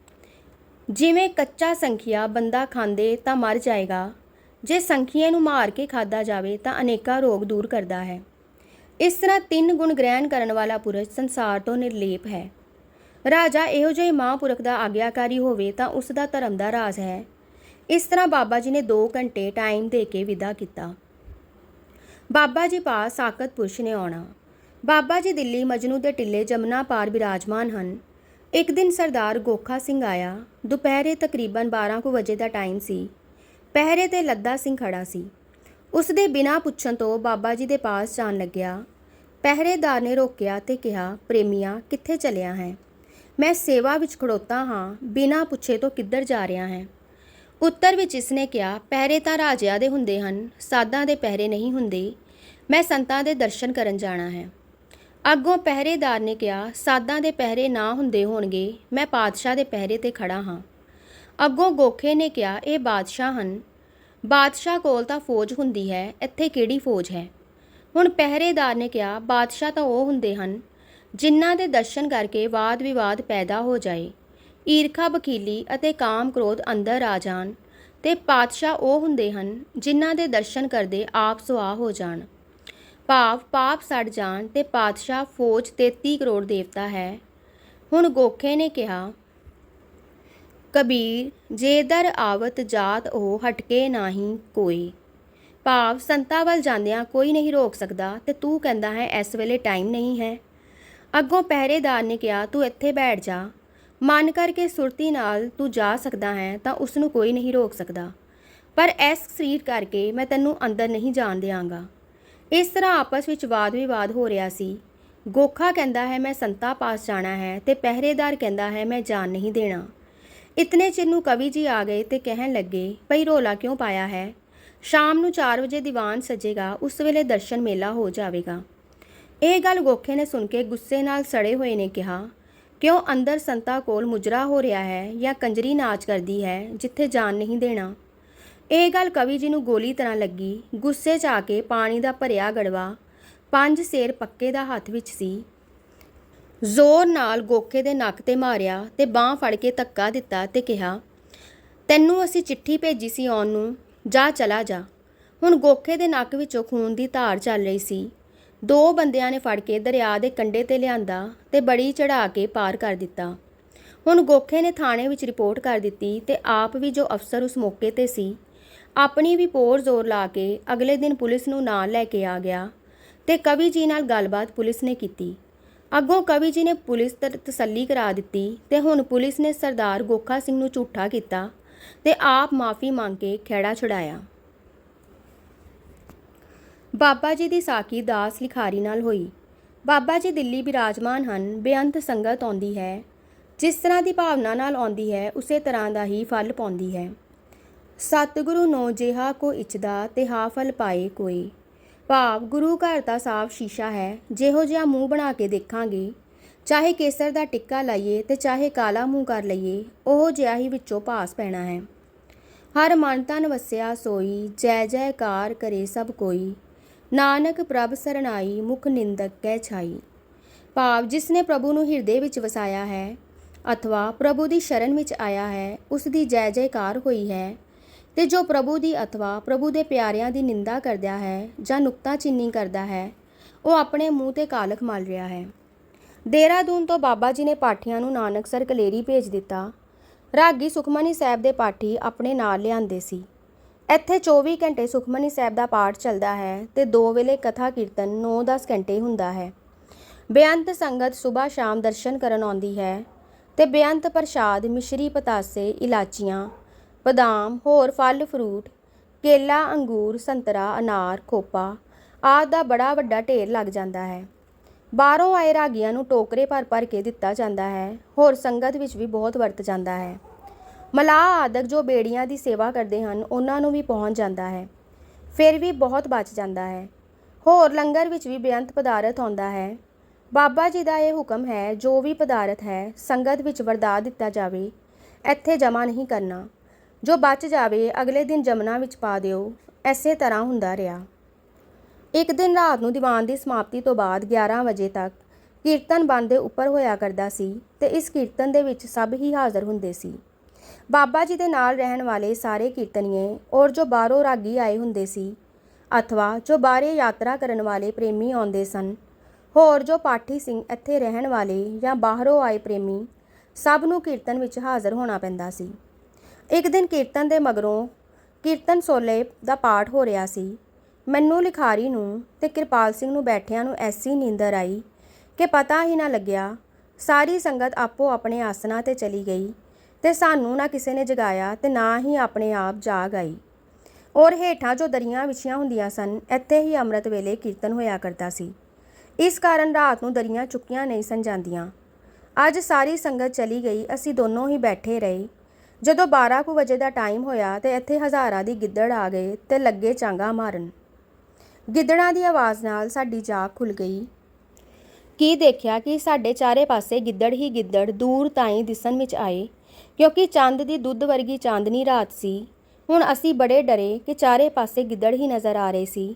ਜਿਵੇਂ ਕੱਚਾ ਸੰਖੀਆ ਬੰਦਾ ਖਾਂਦੇ ਤਾਂ ਮਰ ਜਾਏਗਾ। ਜੇ ਸੰਖੀਏ ਨੂੰ ਮਾਰ ਕੇ ਖਾਦਾ ਜਾਵੇ ਤਾਂ ਅਨੇਕਾਂ ਰੋਗ ਦੂਰ ਕਰਦਾ ਹੈ। ਇਸ ਤਰ੍ਹਾਂ ਤਿੰਨ ਗੁਣ ਗ੍ਰਹਿਣ ਕਰਨ ਵਾਲਾ ਪੁਰਸ਼ ਸੰਸਾਰ ਤੋਂ ਨਿਰਲੇਪ ਹੈ। ਰਾਜਾ ਇਹੋ ਜਿਹੇ ਮਹਾਂਪੁਰਖ ਦਾ ਆਗਿਆਕਾਰੀ ਹੋਵੇ ਤਾਂ ਉਸ ਦਾ ਧਰਮ ਦਾ ਰਾਜ ਹੈ। ਇਸ ਤਰ੍ਹਾਂ ਬਾਬਾ ਜੀ ਨੇ 2 ਘੰਟੇ ਟਾਈਮ ਦੇ ਕੇ ਵਿਦਾ ਕੀਤਾ। ਬਾਬਾ ਜੀ ਪਾਸ ਸਾਕਤ ਪੁਰਸ਼ ਨੇ ਆਉਣਾ। ਬਾਬਾ ਜੀ ਦਿੱਲੀ ਮਜਨੂ ਦੇ ਟਿੱਲੇ ਜਮਨਾ ਪਾਰ ਬਿਰਾਜਮਾਨ ਹਨ। ਇੱਕ ਦਿਨ ਸਰਦਾਰ ਗੋਖਾ ਸਿੰਘ ਆਇਆ। ਦੁਪਹਿਰੇ ਤਕਰੀਬਨ 12 ਕੁ ਵਜੇ ਦਾ ਟਾਈਮ ਸੀ। ਪਹਿਰੇ ਤੇ ਲੱਦਾ ਸਿੰਘ ਖੜਾ ਸੀ। ਉਸ ਦੇ ਬਿਨਾਂ ਪੁੱਛਣ ਤੋਂ ਬਾਬਾ ਜੀ ਦੇ ਪਾਸ ਜਾਣ ਲੱਗਿਆ। ਪਹਿਰੇਦਾਰ ਨੇ ਰੋਕਿਆ ਤੇ ਕਿਹਾ, ਪ੍ਰੇਮੀਆਂ, ਕਿੱਥੇ ਚਲਿਆ ਹੈ? ਮੈਂ ਸੇਵਾ ਵਿੱਚ ਖੜੋਤਾ ਹਾਂ, ਬਿਨਾਂ ਪੁੱਛੇ ਤੋਂ ਕਿੱਧਰ ਜਾ ਰਿਹਾ ਹੈ? ਉੱਤਰ ਵਿੱਚ ਇਸਨੇ ਕਿਹਾ, ਪਹਿਰੇ ਤਾਂ ਰਾਜਿਆਂ ਦੇ ਹੁੰਦੇ ਹਨ ਸਾਧਾਂ ਦੇ ਪਹਿਰੇ ਨਹੀਂ ਹੁੰਦੇ। ਮੈਂ ਸੰਤਾਂ ਦੇ ਦਰਸ਼ਨ ਕਰਨ ਜਾਣਾ ਹੈ। ਅੱਗੋਂ ਪਹਿਰੇਦਾਰ ਨੇ ਕਿਹਾ ਸਾਧਾਂ ਦੇ ਪਹਿਰੇ ਨਾ ਹੁੰਦੇ ਹੋਣਗੇ, ਮੈਂ ਪਾਤਸ਼ਾਹ ਦੇ ਪਹਿਰੇ ਤੇ ਖੜਾ ਹਾਂ। ਅੱਗੋਂ ਗੋਖੇ ਨੇ ਕਿਹਾ, ਇਹ ਬਾਦਸ਼ਾਹ ਹਨ ਬਾਦਸ਼ਾਹ ਕੋਲ ਤਾਂ ਫੌਜ ਹੁੰਦੀ ਹੈ, ਇੱਥੇ ਕਿਹੜੀ ਫੌਜ ਹੈ? ਹੁਣ ਪਹਿਰੇਦਾਰ ਨੇ ਕਿਹਾ, ਬਾਦਸ਼ਾਹ ਤਾਂ ਉਹ ਹੁੰਦੇ ਹਨ, ਜਿਨ੍ਹਾਂ ਦੇ ਦਰਸ਼ਨ ਕਰਕੇ ਵਾਦ ਵਿਵਾਦ ਪੈਦਾ ਹੋ ਜਾਏ। ਈਰਖਾ ਬਖੀਲੀ ਅਤੇ ਕਾਮ ਕ੍ਰੋਧ ਅੰਦਰ ਆ ਜਾਣ ਤੇ ਪਾਤਸ਼ਾਹ ਉਹ ਹੁੰਦੇ ਹਨ, ਜਿਨ੍ਹਾਂ ਦੇ ਦਰਸ਼ਨ ਕਰਦੇ ਆਪ ਸੁਆਹ ਹੋ ਜਾਣ। ਭਾਵ ਪਾਪ ਸੜ ਜਾਣ ਤੇ ਪਾਤਸ਼ਾਹ ਫੌਜ 33 ਕਰੋੜ ਦੇਵਤਾ ਹੈ। ਹੁਣ ਗੋਖੇ ਨੇ ਕਿਹਾ ਕਬੀਰ, ਜੇ ਦਰ ਆਵਤ ਜਾਤ ਉਹ ਹਟਕੇ ਨਾਹੀ ਕੋਈ। ਭਾਵ ਸੰਤਾਂ ਵੱਲ ਜਾਂਦਿਆਂ ਕੋਈ ਨਹੀਂ ਰੋਕ ਸਕਦਾ ਤੇ ਤੂੰ ਕਹਿੰਦਾ ਹੈ, ਇਸ ਵੇਲੇ ਟਾਈਮ ਨਹੀਂ ਹੈ। ਅੱਗੋਂ ਪਹਿਰੇਦਾਰ ਨੇ ਕਿਹਾ, ਤੂੰ ਇੱਥੇ ਬੈਠ ਜਾ। ਮਨ ਕਰਕੇ ਸੁਰਤੀ ਨਾਲ ਤੂੰ ਜਾ ਸਕਦਾ ਹੈ ਤਾਂ ਉਸ ਨੂੰ ਕੋਈ ਨਹੀਂ ਰੋਕ ਸਕਦਾ। ਪਰ ਇਸ ਸਰੀਰ ਕਰਕੇ ਮੈਂ ਤੈਨੂੰ ਅੰਦਰ ਨਹੀਂ ਜਾਣ ਦਿਆਂਗਾ। ਇਸ ਤਰ੍ਹਾਂ ਆਪਸ ਵਿੱਚ ਵਾਦ ਵਿਵਾਦ ਹੋ ਰਿਹਾ ਸੀ। ਗੋਖਾ ਕਹਿੰਦਾ ਹੈ, ਮੈਂ ਸੰਤਾ ਪਾਸ ਜਾਣਾ ਹੈ ਤੇ ਪਹਿਰੇਦਾਰ ਕਹਿੰਦਾ ਹੈ, ਮੈਂ ਜਾਣ ਨਹੀਂ ਦੇਣਾ। ਇਤਨੇ ਚਿਰ ਨੂੰ ਕਵੀ ਜੀ ਆ ਗਏ ਤੇ ਕਹਿਣ ਲੱਗੇ, ਭਈ ਰੋਲਾ ਕਿਉਂ ਪਾਇਆ ਹੈ? ਸ਼ਾਮ ਨੂੰ 4 ਵਜੇ ਦੀਵਾਨ ਸਜੇਗਾ, ਉਸ ਵੇਲੇ ਦਰਸ਼ਨ ਮੇਲਾ ਹੋ ਜਾਵੇਗਾ। ਇਹ ਗੱਲ ਗੋਖੇ ਨੇ ਸੁਣ ਕੇ ਗੁੱਸੇ ਨਾਲ ਸੜੇ ਹੋਏ ਨੇ ਕਿਹਾ, ਕਿਉਂ ਅੰਦਰ ਸੰਤਾ ਕੋਲ ਮੁਜਰਾ ਹੋ ਰਿਹਾ ਹੈ ਜਾਂ ਕੰਜਰੀ ਨਾਚ ਕਰਦੀ ਹੈ, ਜਿੱਥੇ ਜਾਨ ਨਹੀਂ ਦੇਣਾ? ਇਹ ਗੱਲ ਕਵੀ ਜੀ ਨੂੰ ਗੋਲੀ ਤਰ੍ਹਾਂ ਲੱਗੀ, ਗੁੱਸੇ 'ਚ ਆ ਕੇ ਪਾਣੀ ਦਾ ਭਰਿਆ ਗੜਵਾ, ਪੰਜ ਸੇਰ ਪੱਕੇ ਦਾ ਹੱਥ ਵਿੱਚ ਸੀ ਜ਼ੋਰ ਨਾਲ ਗੋਖੇ ਦੇ ਨੱਕ ਤੇ ਮਾਰਿਆ ਤੇ ਬਾਹ ਫੜ ਕੇ ਧੱਕਾ ਦਿੱਤਾ ਤੇ ਕਿਹਾ, ਤੈਨੂੰ ਅਸੀਂ ਚਿੱਠੀ ਭੇਜੀ ਸੀ ਆਉਣ ਨੂੰ, ਜਾ ਚਲਾ ਜਾ। ਹੁਣ ਗੋਖੇ ਦੇ ਨੱਕ ਵਿੱਚੋਂ ਖੂਨ ਦੀ ਧਾਰ ਚੱਲ ਰਹੀ ਸੀ। ਦੋ ਬੰਦਿਆਂ ਨੇ ਫੜ ਕੇ ਦਰਿਆ ਦੇ ਕੰਢੇ ਤੇ ਲਿਆਂਦਾ ਤੇ ਬੜੀ ਚੜਾ ਕੇ ਪਾਰ ਕਰ ਦਿੱਤਾ। ਹੁਣ ਗੋਖੇ ਨੇ ਥਾਣੇ ਵਿੱਚ ਰਿਪੋਰਟ ਕਰ ਦਿੱਤੀ ਤੇ ਆਪ ਵੀ ਜੋ ਅਫਸਰ ਉਸ ਮੌਕੇ ਤੇ ਸੀ, ਆਪਣੀ ਵੀ ਪੋਰ ਜ਼ੋਰ ਲਾ ਕੇ ਅਗਲੇ ਦਿਨ ਪੁਲਿਸ ਨੂੰ ਨਾਲ ਲੈ ਕੇ ਆ ਗਿਆ ਤੇ ਕਵੀ ਜੀ ਨਾਲ ਗੱਲਬਾਤ ਪੁਲਿਸ ਨੇ ਕੀਤੀ। ਅੱਗੋਂ ਕਵੀ ਜੀ ਨੇ ਪੁਲਿਸ ਤਸੱਲੀ ਕਰਾ ਦਿੱਤੀ ਤੇ ਹੁਣ ਪੁਲਿਸ ਨੇ ਸਰਦਾਰ ਗੋਖਾ ਸਿੰਘ ਨੂੰ ਝੂਠਾ ਕੀਤਾ ਤੇ ਆਪ ਮਾਫੀ ਮੰਗ ਕੇ ਖਹਿੜਾ ਛੁਡਾਇਆ। ਬਾਬਾ ਜੀ ਦੀ ਸਾਖੀ ਦਾਸ ਲਿਖਾਰੀ ਨਾਲ ਹੋਈ। ਬਾਬਾ ਜੀ ਦਿੱਲੀ ਬਿਰਾਜਮਾਨ ਹਨ, ਬੇਅੰਤ ਸੰਗਤ ਆਉਂਦੀ ਹੈ। ਜਿਸ ਤਰ੍ਹਾਂ ਦੀ ਭਾਵਨਾ ਨਾਲ ਆਉਂਦੀ ਹੈ, ਉਸੇ ਤਰ੍ਹਾਂ ਦਾ ਹੀ ਫਲ ਪਾਉਂਦੀ ਹੈ। ਸਤਿਗੁਰੂ ਨੋ ਜਿਹਾ ਕੋ ਇਚਦਾ ਤੇ ਹਾ ਫਲ ਪਾਏ ਕੋਈ। ਭਾਵ ਗੁਰੂ ਘਰ ਦਾ ਸਾਫ਼ ਸ਼ੀਸ਼ਾ ਹੈ, ਜਿਹੋ ਜਿਹਾ ਮੂੰਹ ਬਣਾ ਕੇ ਦੇਖਾਂਗੇ। ਚਾਹੇ ਕੇਸਰ ਦਾ ਟਿੱਕਾ ਲਾਈਏ ਤੇ ਚਾਹੇ ਕਾਲਾ ਮੂੰਹ ਕਰ ਲਈਏ, ਉਹ ਜਿਹਾ ਹੀ ਵਿੱਚੋਂ ਭਾਸ ਪੈਣਾ ਹੈ। ਹਰ ਮਨ ਤਨ ਵਸਿਆ ਸੋਈ, ਜੈ ਜੈਕਾਰ ਕਰੇ ਸਭ ਕੋਈ। ਨਾਨਕ ਪ੍ਰਭ ਸਰਣਾਈ, ਮੁਖ ਨਿੰਦਕ ਕਹਿ ਛਾਈ। ਭਾਵ ਜਿਸ ਨੇ ਪ੍ਰਭੂ ਨੂੰ ਹਿਰਦੇ ਵਿੱਚ ਵਸਾਇਆ ਹੈ, ਅਥਵਾ ਪ੍ਰਭੂ ਦੀ ਸ਼ਰਨ ਵਿੱਚ ਆਇਆ ਹੈ, ਉਸ ਦੀ ਜੈ ਜੈਕਾਰ ਹੋਈ ਹੈ ਤੇ ਜੋ ਪ੍ਰਭੂ ਦੀ ਅਥਵਾ ਪ੍ਰਭੂ ਦੇ ਪਿਆਰਿਆਂ ਦੀ ਨਿੰਦਾ ਕਰਦਾ ਹੈ ਜਾਂ ਨੁਕਤਾਚੀਨੀ ਕਰਦਾ ਹੈ, ਉਹ ਆਪਣੇ ਮੂੰਹ ਤੇ ਕਾਲਖ ਮਲ ਰਿਹਾ ਹੈ। ਦੇਹਰਾਦੂਨ ਤੋਂ ਬਾਬਾ ਜੀ ਨੇ ਪਾਠੀਆਂ ਨੂੰ ਨਾਨਕਸਰ ਕਲੇਰੀ ਭੇਜ ਦਿੱਤਾ। ਰਾਗੀ ਸੁਖਮਨੀ ਸਾਹਿਬ ਦੇ ਪਾਠੀ ਆਪਣੇ ਨਾਲ ਲਿਆਂਦੇ ਸੀ। ਇੱਥੇ 24 ਘੰਟੇ ਸੁਖਮਨੀ ਸਾਹਿਬ ਦਾ ਪਾਠ ਚੱਲਦਾ ਹੈ ਤੇ ਦੋ ਵੇਲੇ ਕਥਾ ਕੀਰਤਨ 9-10 ਘੰਟੇ ਹੁੰਦਾ ਹੈ। ਬੇਅੰਤ ਸੰਗਤ ਸਵੇਰ ਸ਼ਾਮ ਦਰਸ਼ਨ ਕਰਨ ਆਉਂਦੀ ਹੈ ਤੇ ਬੇਅੰਤ ਪ੍ਰਸ਼ਾਦ ਮਿਸ਼ਰੀ ਪਤਾਸੇ ਇਲਾਚੀਆਂ ਬਦਾਮ, ਹੋਰ ਫਲ, ਫਰੂਟ, ਕੇਲਾ, ਅੰਗੂਰ, ਸੰਤਰਾ, ਅਨਾਰ, ਖੋਪਾ ਆਦਿ ਦਾ ਬੜਾ ਵੱਡਾ ਢੇਰ ਲੱਗ ਜਾਂਦਾ ਹੈ। ਬਾਹਰੋਂ ਆਏ ਰਾਗੀਆਂ ਨੂੰ ਟੋਕਰੇ ਭਰ ਭਰ ਕੇ ਦਿੱਤਾ ਜਾਂਦਾ ਹੈ। ਹੋਰ ਸੰਗਤ ਵਿੱਚ ਵੀ ਬਹੁਤ ਵਰਤ ਜਾਂਦਾ ਹੈ। ਮਲਾਹ ਆਦਿਕ ਜੋ ਬੇੜੀਆਂ ਦੀ ਸੇਵਾ ਕਰਦੇ ਹਨ, ਉਹਨਾਂ ਨੂੰ ਵੀ ਪਹੁੰਚ ਜਾਂਦਾ ਹੈ। ਫਿਰ ਵੀ ਬਹੁਤ ਬਚ ਜਾਂਦਾ ਹੈ। ਹੋਰ ਲੰਗਰ ਵਿੱਚ ਵੀ ਬੇਅੰਤ ਪਦਾਰਥ ਆਉਂਦਾ ਹੈ। ਬਾਬਾ ਜੀ ਦਾ ਇਹ ਹੁਕਮ ਹੈ, ਜੋ ਵੀ ਪਦਾਰਥ ਹੈ, ਸੰਗਤ ਵਿੱਚ ਵਰਦਾ ਦਿੱਤਾ ਜਾਵੇ, ਇੱਥੇ ਜਮ੍ਹਾਂ ਨਹੀਂ ਕਰਨਾ। ਜੋ ਬਚ ਜਾਵੇ, ਅਗਲੇ ਦਿਨ ਜਮਨਾ ਵਿੱਚ ਪਾ ਦਿਓ। ਐਸੇ ਤਰ੍ਹਾਂ ਹੁੰਦਾ ਰਿਹਾ। ਇੱਕ ਦਿਨ ਰਾਤ ਨੂੰ ਦੀਵਾਨ ਦੀ ਸਮਾਪਤੀ ਤੋਂ ਬਾਅਦ 11 ਵਜੇ ਤੱਕ ਕੀਰਤਨ ਬੰਦ ਉੱਪਰ ਹੋਇਆ ਕਰਦਾ ਸੀ ਤੇ ਇਸ ਕੀਰਤਨ ਦੇ ਵਿੱਚ ਸਭ ਹੀ ਹਾਜ਼ਰ ਹੁੰਦੇ ਸੀ। ਬਾਬਾ ਜੀ ਦੇ ਨਾਲ ਰਹਿਣ ਵਾਲੇ ਸਾਰੇ ਕੀਰਤਨੀਏ ਔਰ ਜੋ ਬਾਹਰੋਂ ਰਾਗੀ ਆਏ ਹੁੰਦੇ ਸੀ ਅਥਵਾ ਜੋ ਬਾਹਰੇ ਯਾਤਰਾ ਕਰਨ ਵਾਲੇ ਪ੍ਰੇਮੀ ਆਉਂਦੇ ਸਨ ਹੋਰ ਜੋ ਪਾਠੀ ਸਿੰਘ ਇੱਥੇ ਰਹਿਣ ਵਾਲੇ ਜਾਂ ਬਾਹਰੋਂ ਆਏ ਪ੍ਰੇਮੀ ਸਭ ਨੂੰ ਕੀਰਤਨ ਵਿੱਚ ਹਾਜ਼ਰ ਹੋਣਾ ਪੈਂਦਾ ਸੀ। ਇੱਕ ਦਿਨ ਕੀਰਤਨ ਦੇ ਮਗਰੋਂ ਕੀਰਤਨ ਸੋਲੇ ਦਾ ਪਾਠ ਹੋ ਰਿਹਾ ਸੀ। ਮੈਨੂੰ ਲਿਖਾਰੀ ਨੂੰ ਤੇ ਕਿਰਪਾਲ ਸਿੰਘ ਨੂੰ ਬੈਠਿਆਂ ਨੂੰ ਐਸੀ ਨੀਂਦਰ ਆਈ ਕਿ ਪਤਾ ਹੀ ਨਾ ਲੱਗਿਆ, ਸਾਰੀ ਸੰਗਤ ਆਪੋ ਆਪਣੇ ਆਸਨਾਂ ਤੇ ਚਲੀ ਗਈ ਤੇ ਸਾਨੂੰ ਨਾ ਕਿਸੇ ਨੇ ਜਗਾਇਆ ਤੇ ਨਾ ਹੀ ਆਪਣੇ ਆਪ ਜਾਗ ਆਈ। ਔਰ ਹੇਠਾਂ ਜੋ ਦਰੀਆਂ ਵਿਛੀਆਂ ਹੁੰਦੀਆਂ ਸਨ, ਇੱਥੇ ਹੀ ਅੰਮ੍ਰਿਤ ਵੇਲੇ ਕੀਰਤਨ ਹੋਇਆ ਕਰਦਾ ਸੀ। ਇਸ ਕਾਰਨ ਰਾਤ ਨੂੰ ਦਰੀਆਂ ਚੁੱਕੀਆਂ ਨਹੀਂ ਸਨ ਜਾਂਦੀਆਂ। ਅੱਜ ਸਾਰੀ ਸੰਗਤ ਚਲੀ ਗਈ, ਅਸੀਂ ਦੋਨੋਂ ਹੀ ਬੈਠੇ ਰਹੇ। ਜਦੋਂ 12 ਕੁ ਵਜੇ ਦਾ ਟਾਈਮ ਹੋਇਆ ਤੇ ਇੱਥੇ ਹਜ਼ਾਰਾਂ ਦੀ ਗਿੱਦੜ ਆ ਗਏ ਤੇ ਲੱਗੇ ਚਾਂਗਾ ਮਾਰਨ। ਗਿੱਦੜਾਂ ਦੀ ਆਵਾਜ਼ ਨਾਲ ਸਾਡੀ ਜਾਗ ਖੁੱਲ ਗਈ। ਕੀ ਦੇਖਿਆ ਕਿ ਸਾਡੇ ਚਾਰੇ ਪਾਸੇ ਗਿੱਦੜ ਹੀ ਗਿੱਦੜ ਦੂਰ ਤਾਈਂ ਦਿਸਣ ਵਿੱਚ ਆਏ, ਕਿਉਂਕਿ ਚੰਦ ਦੀ ਦੁੱਧ ਵਰਗੀ ਚਾਂਦਨੀ ਰਾਤ ਸੀ। ਹੁਣ ਅਸੀਂ ਬੜੇ ਡਰੇ ਕਿ ਚਾਰੇ ਪਾਸੇ ਗਿੱਦੜ ਹੀ ਨਜ਼ਰ ਆ ਰਹੇ ਸੀ।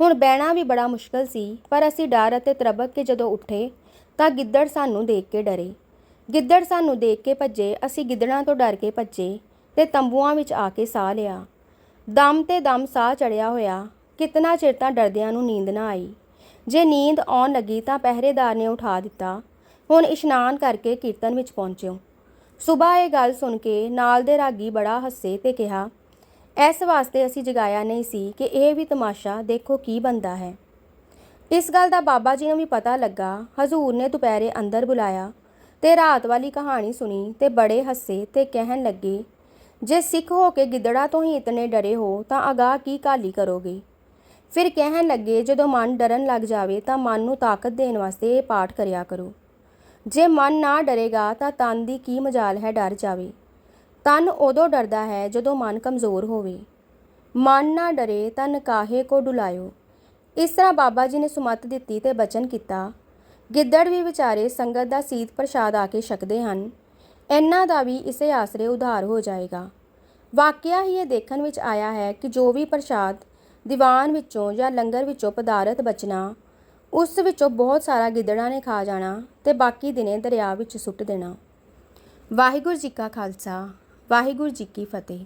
ਹੁਣ ਬਹਿਣਾ ਵੀ ਬੜਾ ਮੁਸ਼ਕਲ ਸੀ, ਪਰ ਅਸੀਂ ਡਰ ਅਤੇ ਤਰਬਕ ਕੇ ਜਦੋਂ ਉੱਠੇ ਤਾਂ ਗਿੱਦੜ ਸਾਨੂੰ ਦੇਖ ਕੇ ਡਰੇ। ਗਿੱਦੜ ਸਾਨੂੰ ਦੇਖ ਕੇ ਭੱਜੇ, ਅਸੀਂ ਗਿੱਦੜਾਂ ਤੋਂ ਡਰ ਕੇ ਭੱਜੇ ਤੇ ਤੰਬੂਆਂ ਵਿੱਚ ਆ ਕੇ ਸਾਹ ਲਿਆ। ਦਮ ਤੇ ਦਮ ਸਾਹ ਚੜਿਆ ਹੋਇਆ, ਕਿਤਨਾ ਚਿਰ ਤਾਂ ਡਰਦਿਆਂ ਨੂੰ ਨੀਂਦ ਨਾ ਆਈ। ਜੇ ਨੀਂਦ ਆਉਣ ਲੱਗੀ ਤਾਂ ਪਹਿਰੇਦਾਰ ਨੇ ਉਠਾ ਦਿੱਤਾ। ਹੁਣ ਇਸ਼ਨਾਨ ਕਰਕੇ ਕੀਰਤਨ ਵਿੱਚ ਪਹੁੰਚਿਓ। ਸਵੇਰ ਇਹ ਗੱਲ ਸੁਣ ਕੇ ਨਾਲ ਦੇ ਰਾਗੀ ਬੜਾ ਹੱਸੇ ਤੇ ਕਿਹਾ, ਇਸ ਵਾਸਤੇ ਅਸੀਂ ਜਗਾਇਆ ਨਹੀਂ ਸੀ ਕਿ ਇਹ ਵੀ ਤਮਾਸ਼ਾ ਦੇਖੋ ਕੀ ਬੰਦਾ ਹੈ। ਇਸ ਗੱਲ ਦਾ ਬਾਬਾ ਜੀ ਨੂੰ ਵੀ ਪਤਾ ਲੱਗਾ, ਹਜ਼ੂਰ ਨੇ ਦੁਪਹਿਰੇ ਅੰਦਰ ਬੁਲਾਇਆ। ਤੇ ਰਾਤ ਵਾਲੀ ਕਹਾਣੀ ਸੁਣੀ ਤੇ ਬੜੇ ਹੱਸੇ ਤੇ ਕਹਿਣ ਲੱਗੇ, ਜੇ ਸਿੱਖ ਹੋ ਕੇ ਗਿੱਦੜਾ ਤੋਂ ਹੀ ਇਤਨੇ ਡਰੇ ਹੋ ਤਾਂ ਅਗਾਹ ਕੀ ਕਾਲੀ ਕਰੋਗੇ? ਫਿਰ ਕਹਿਣ ਲੱਗੇ, ਜਦੋਂ ਮਨ ਡਰਨ ਲੱਗ ਜਾਵੇ ਤਾਂ ਮਨ ਨੂੰ ਤਾਕਤ ਦੇਣ ਵਾਸਤੇ ਇਹ ਪਾਠ ਕਰਿਆ ਕਰੋ। ਜੇ ਮਨ ਨਾ ਡਰੇਗਾ ਤਾਂ ਤਨ ਦੀ ਕੀ ਮਜਾਲ ਹੈ ਡਰ ਜਾਵੇ। ਤਨ ਉਦੋਂ ਡਰਦਾ ਹੈ ਜਦੋਂ ਮਨ ਕਮਜ਼ੋਰ ਹੋਵੇ। ਮਨ ਨਾ ਡਰੇ ਤਾਂ ਨਕਾਹੇ ਕੋ ਡੁਲਾਇਓ। ਇਸ ਤਰ੍ਹਾਂ ਬਾਬਾ ਜੀ ਨੇ ਸੁਮਤ ਦਿੱਤੀ ਤੇ ਬਚਨ ਕੀਤਾ। ਗਿੱਦੜ ਵੀ ਵਿਚਾਰੇ ਸੰਗਤ ਦਾ ਸੀਤ ਪ੍ਰਸ਼ਾਦ ਆ ਕੇ ਛਕਦੇ ਹਨ। ਇਹਨਾਂ ਦਾ ਵੀ ਇਸੇ ਆਸਰੇ ਉਧਾਰ ਹੋ ਜਾਏਗਾ। ਵਾਕਿਆ ਹੀ ਇਹ ਦੇਖਣ ਵਿੱਚ ਆਇਆ ਹੈ ਕਿ ਜੋ ਵੀ ਪ੍ਰਸ਼ਾਦ ਦੀਵਾਨ ਵਿੱਚੋਂ ਜਾਂ ਲੰਗਰ ਵਿੱਚੋਂ ਪਦਾਰਥ ਬਚਣਾ, ਉਸ ਵਿੱਚੋਂ ਬਹੁਤ ਸਾਰਾ ਗਿੱਦੜਾਂ ਨੇ ਖਾ ਜਾਣਾ ਤੇ ਬਾਕੀ ਦਿਨੇ ਦਰਿਆ ਵਿੱਚ ਸੁੱਟ ਦੇਣਾ। ਵਾਹਿਗੁਰੂ ਜੀ ਕਾ ਖਾਲਸਾ, ਵਾਹਿਗੁਰੂ ਜੀ ਕੀ ਫਤਿਹ।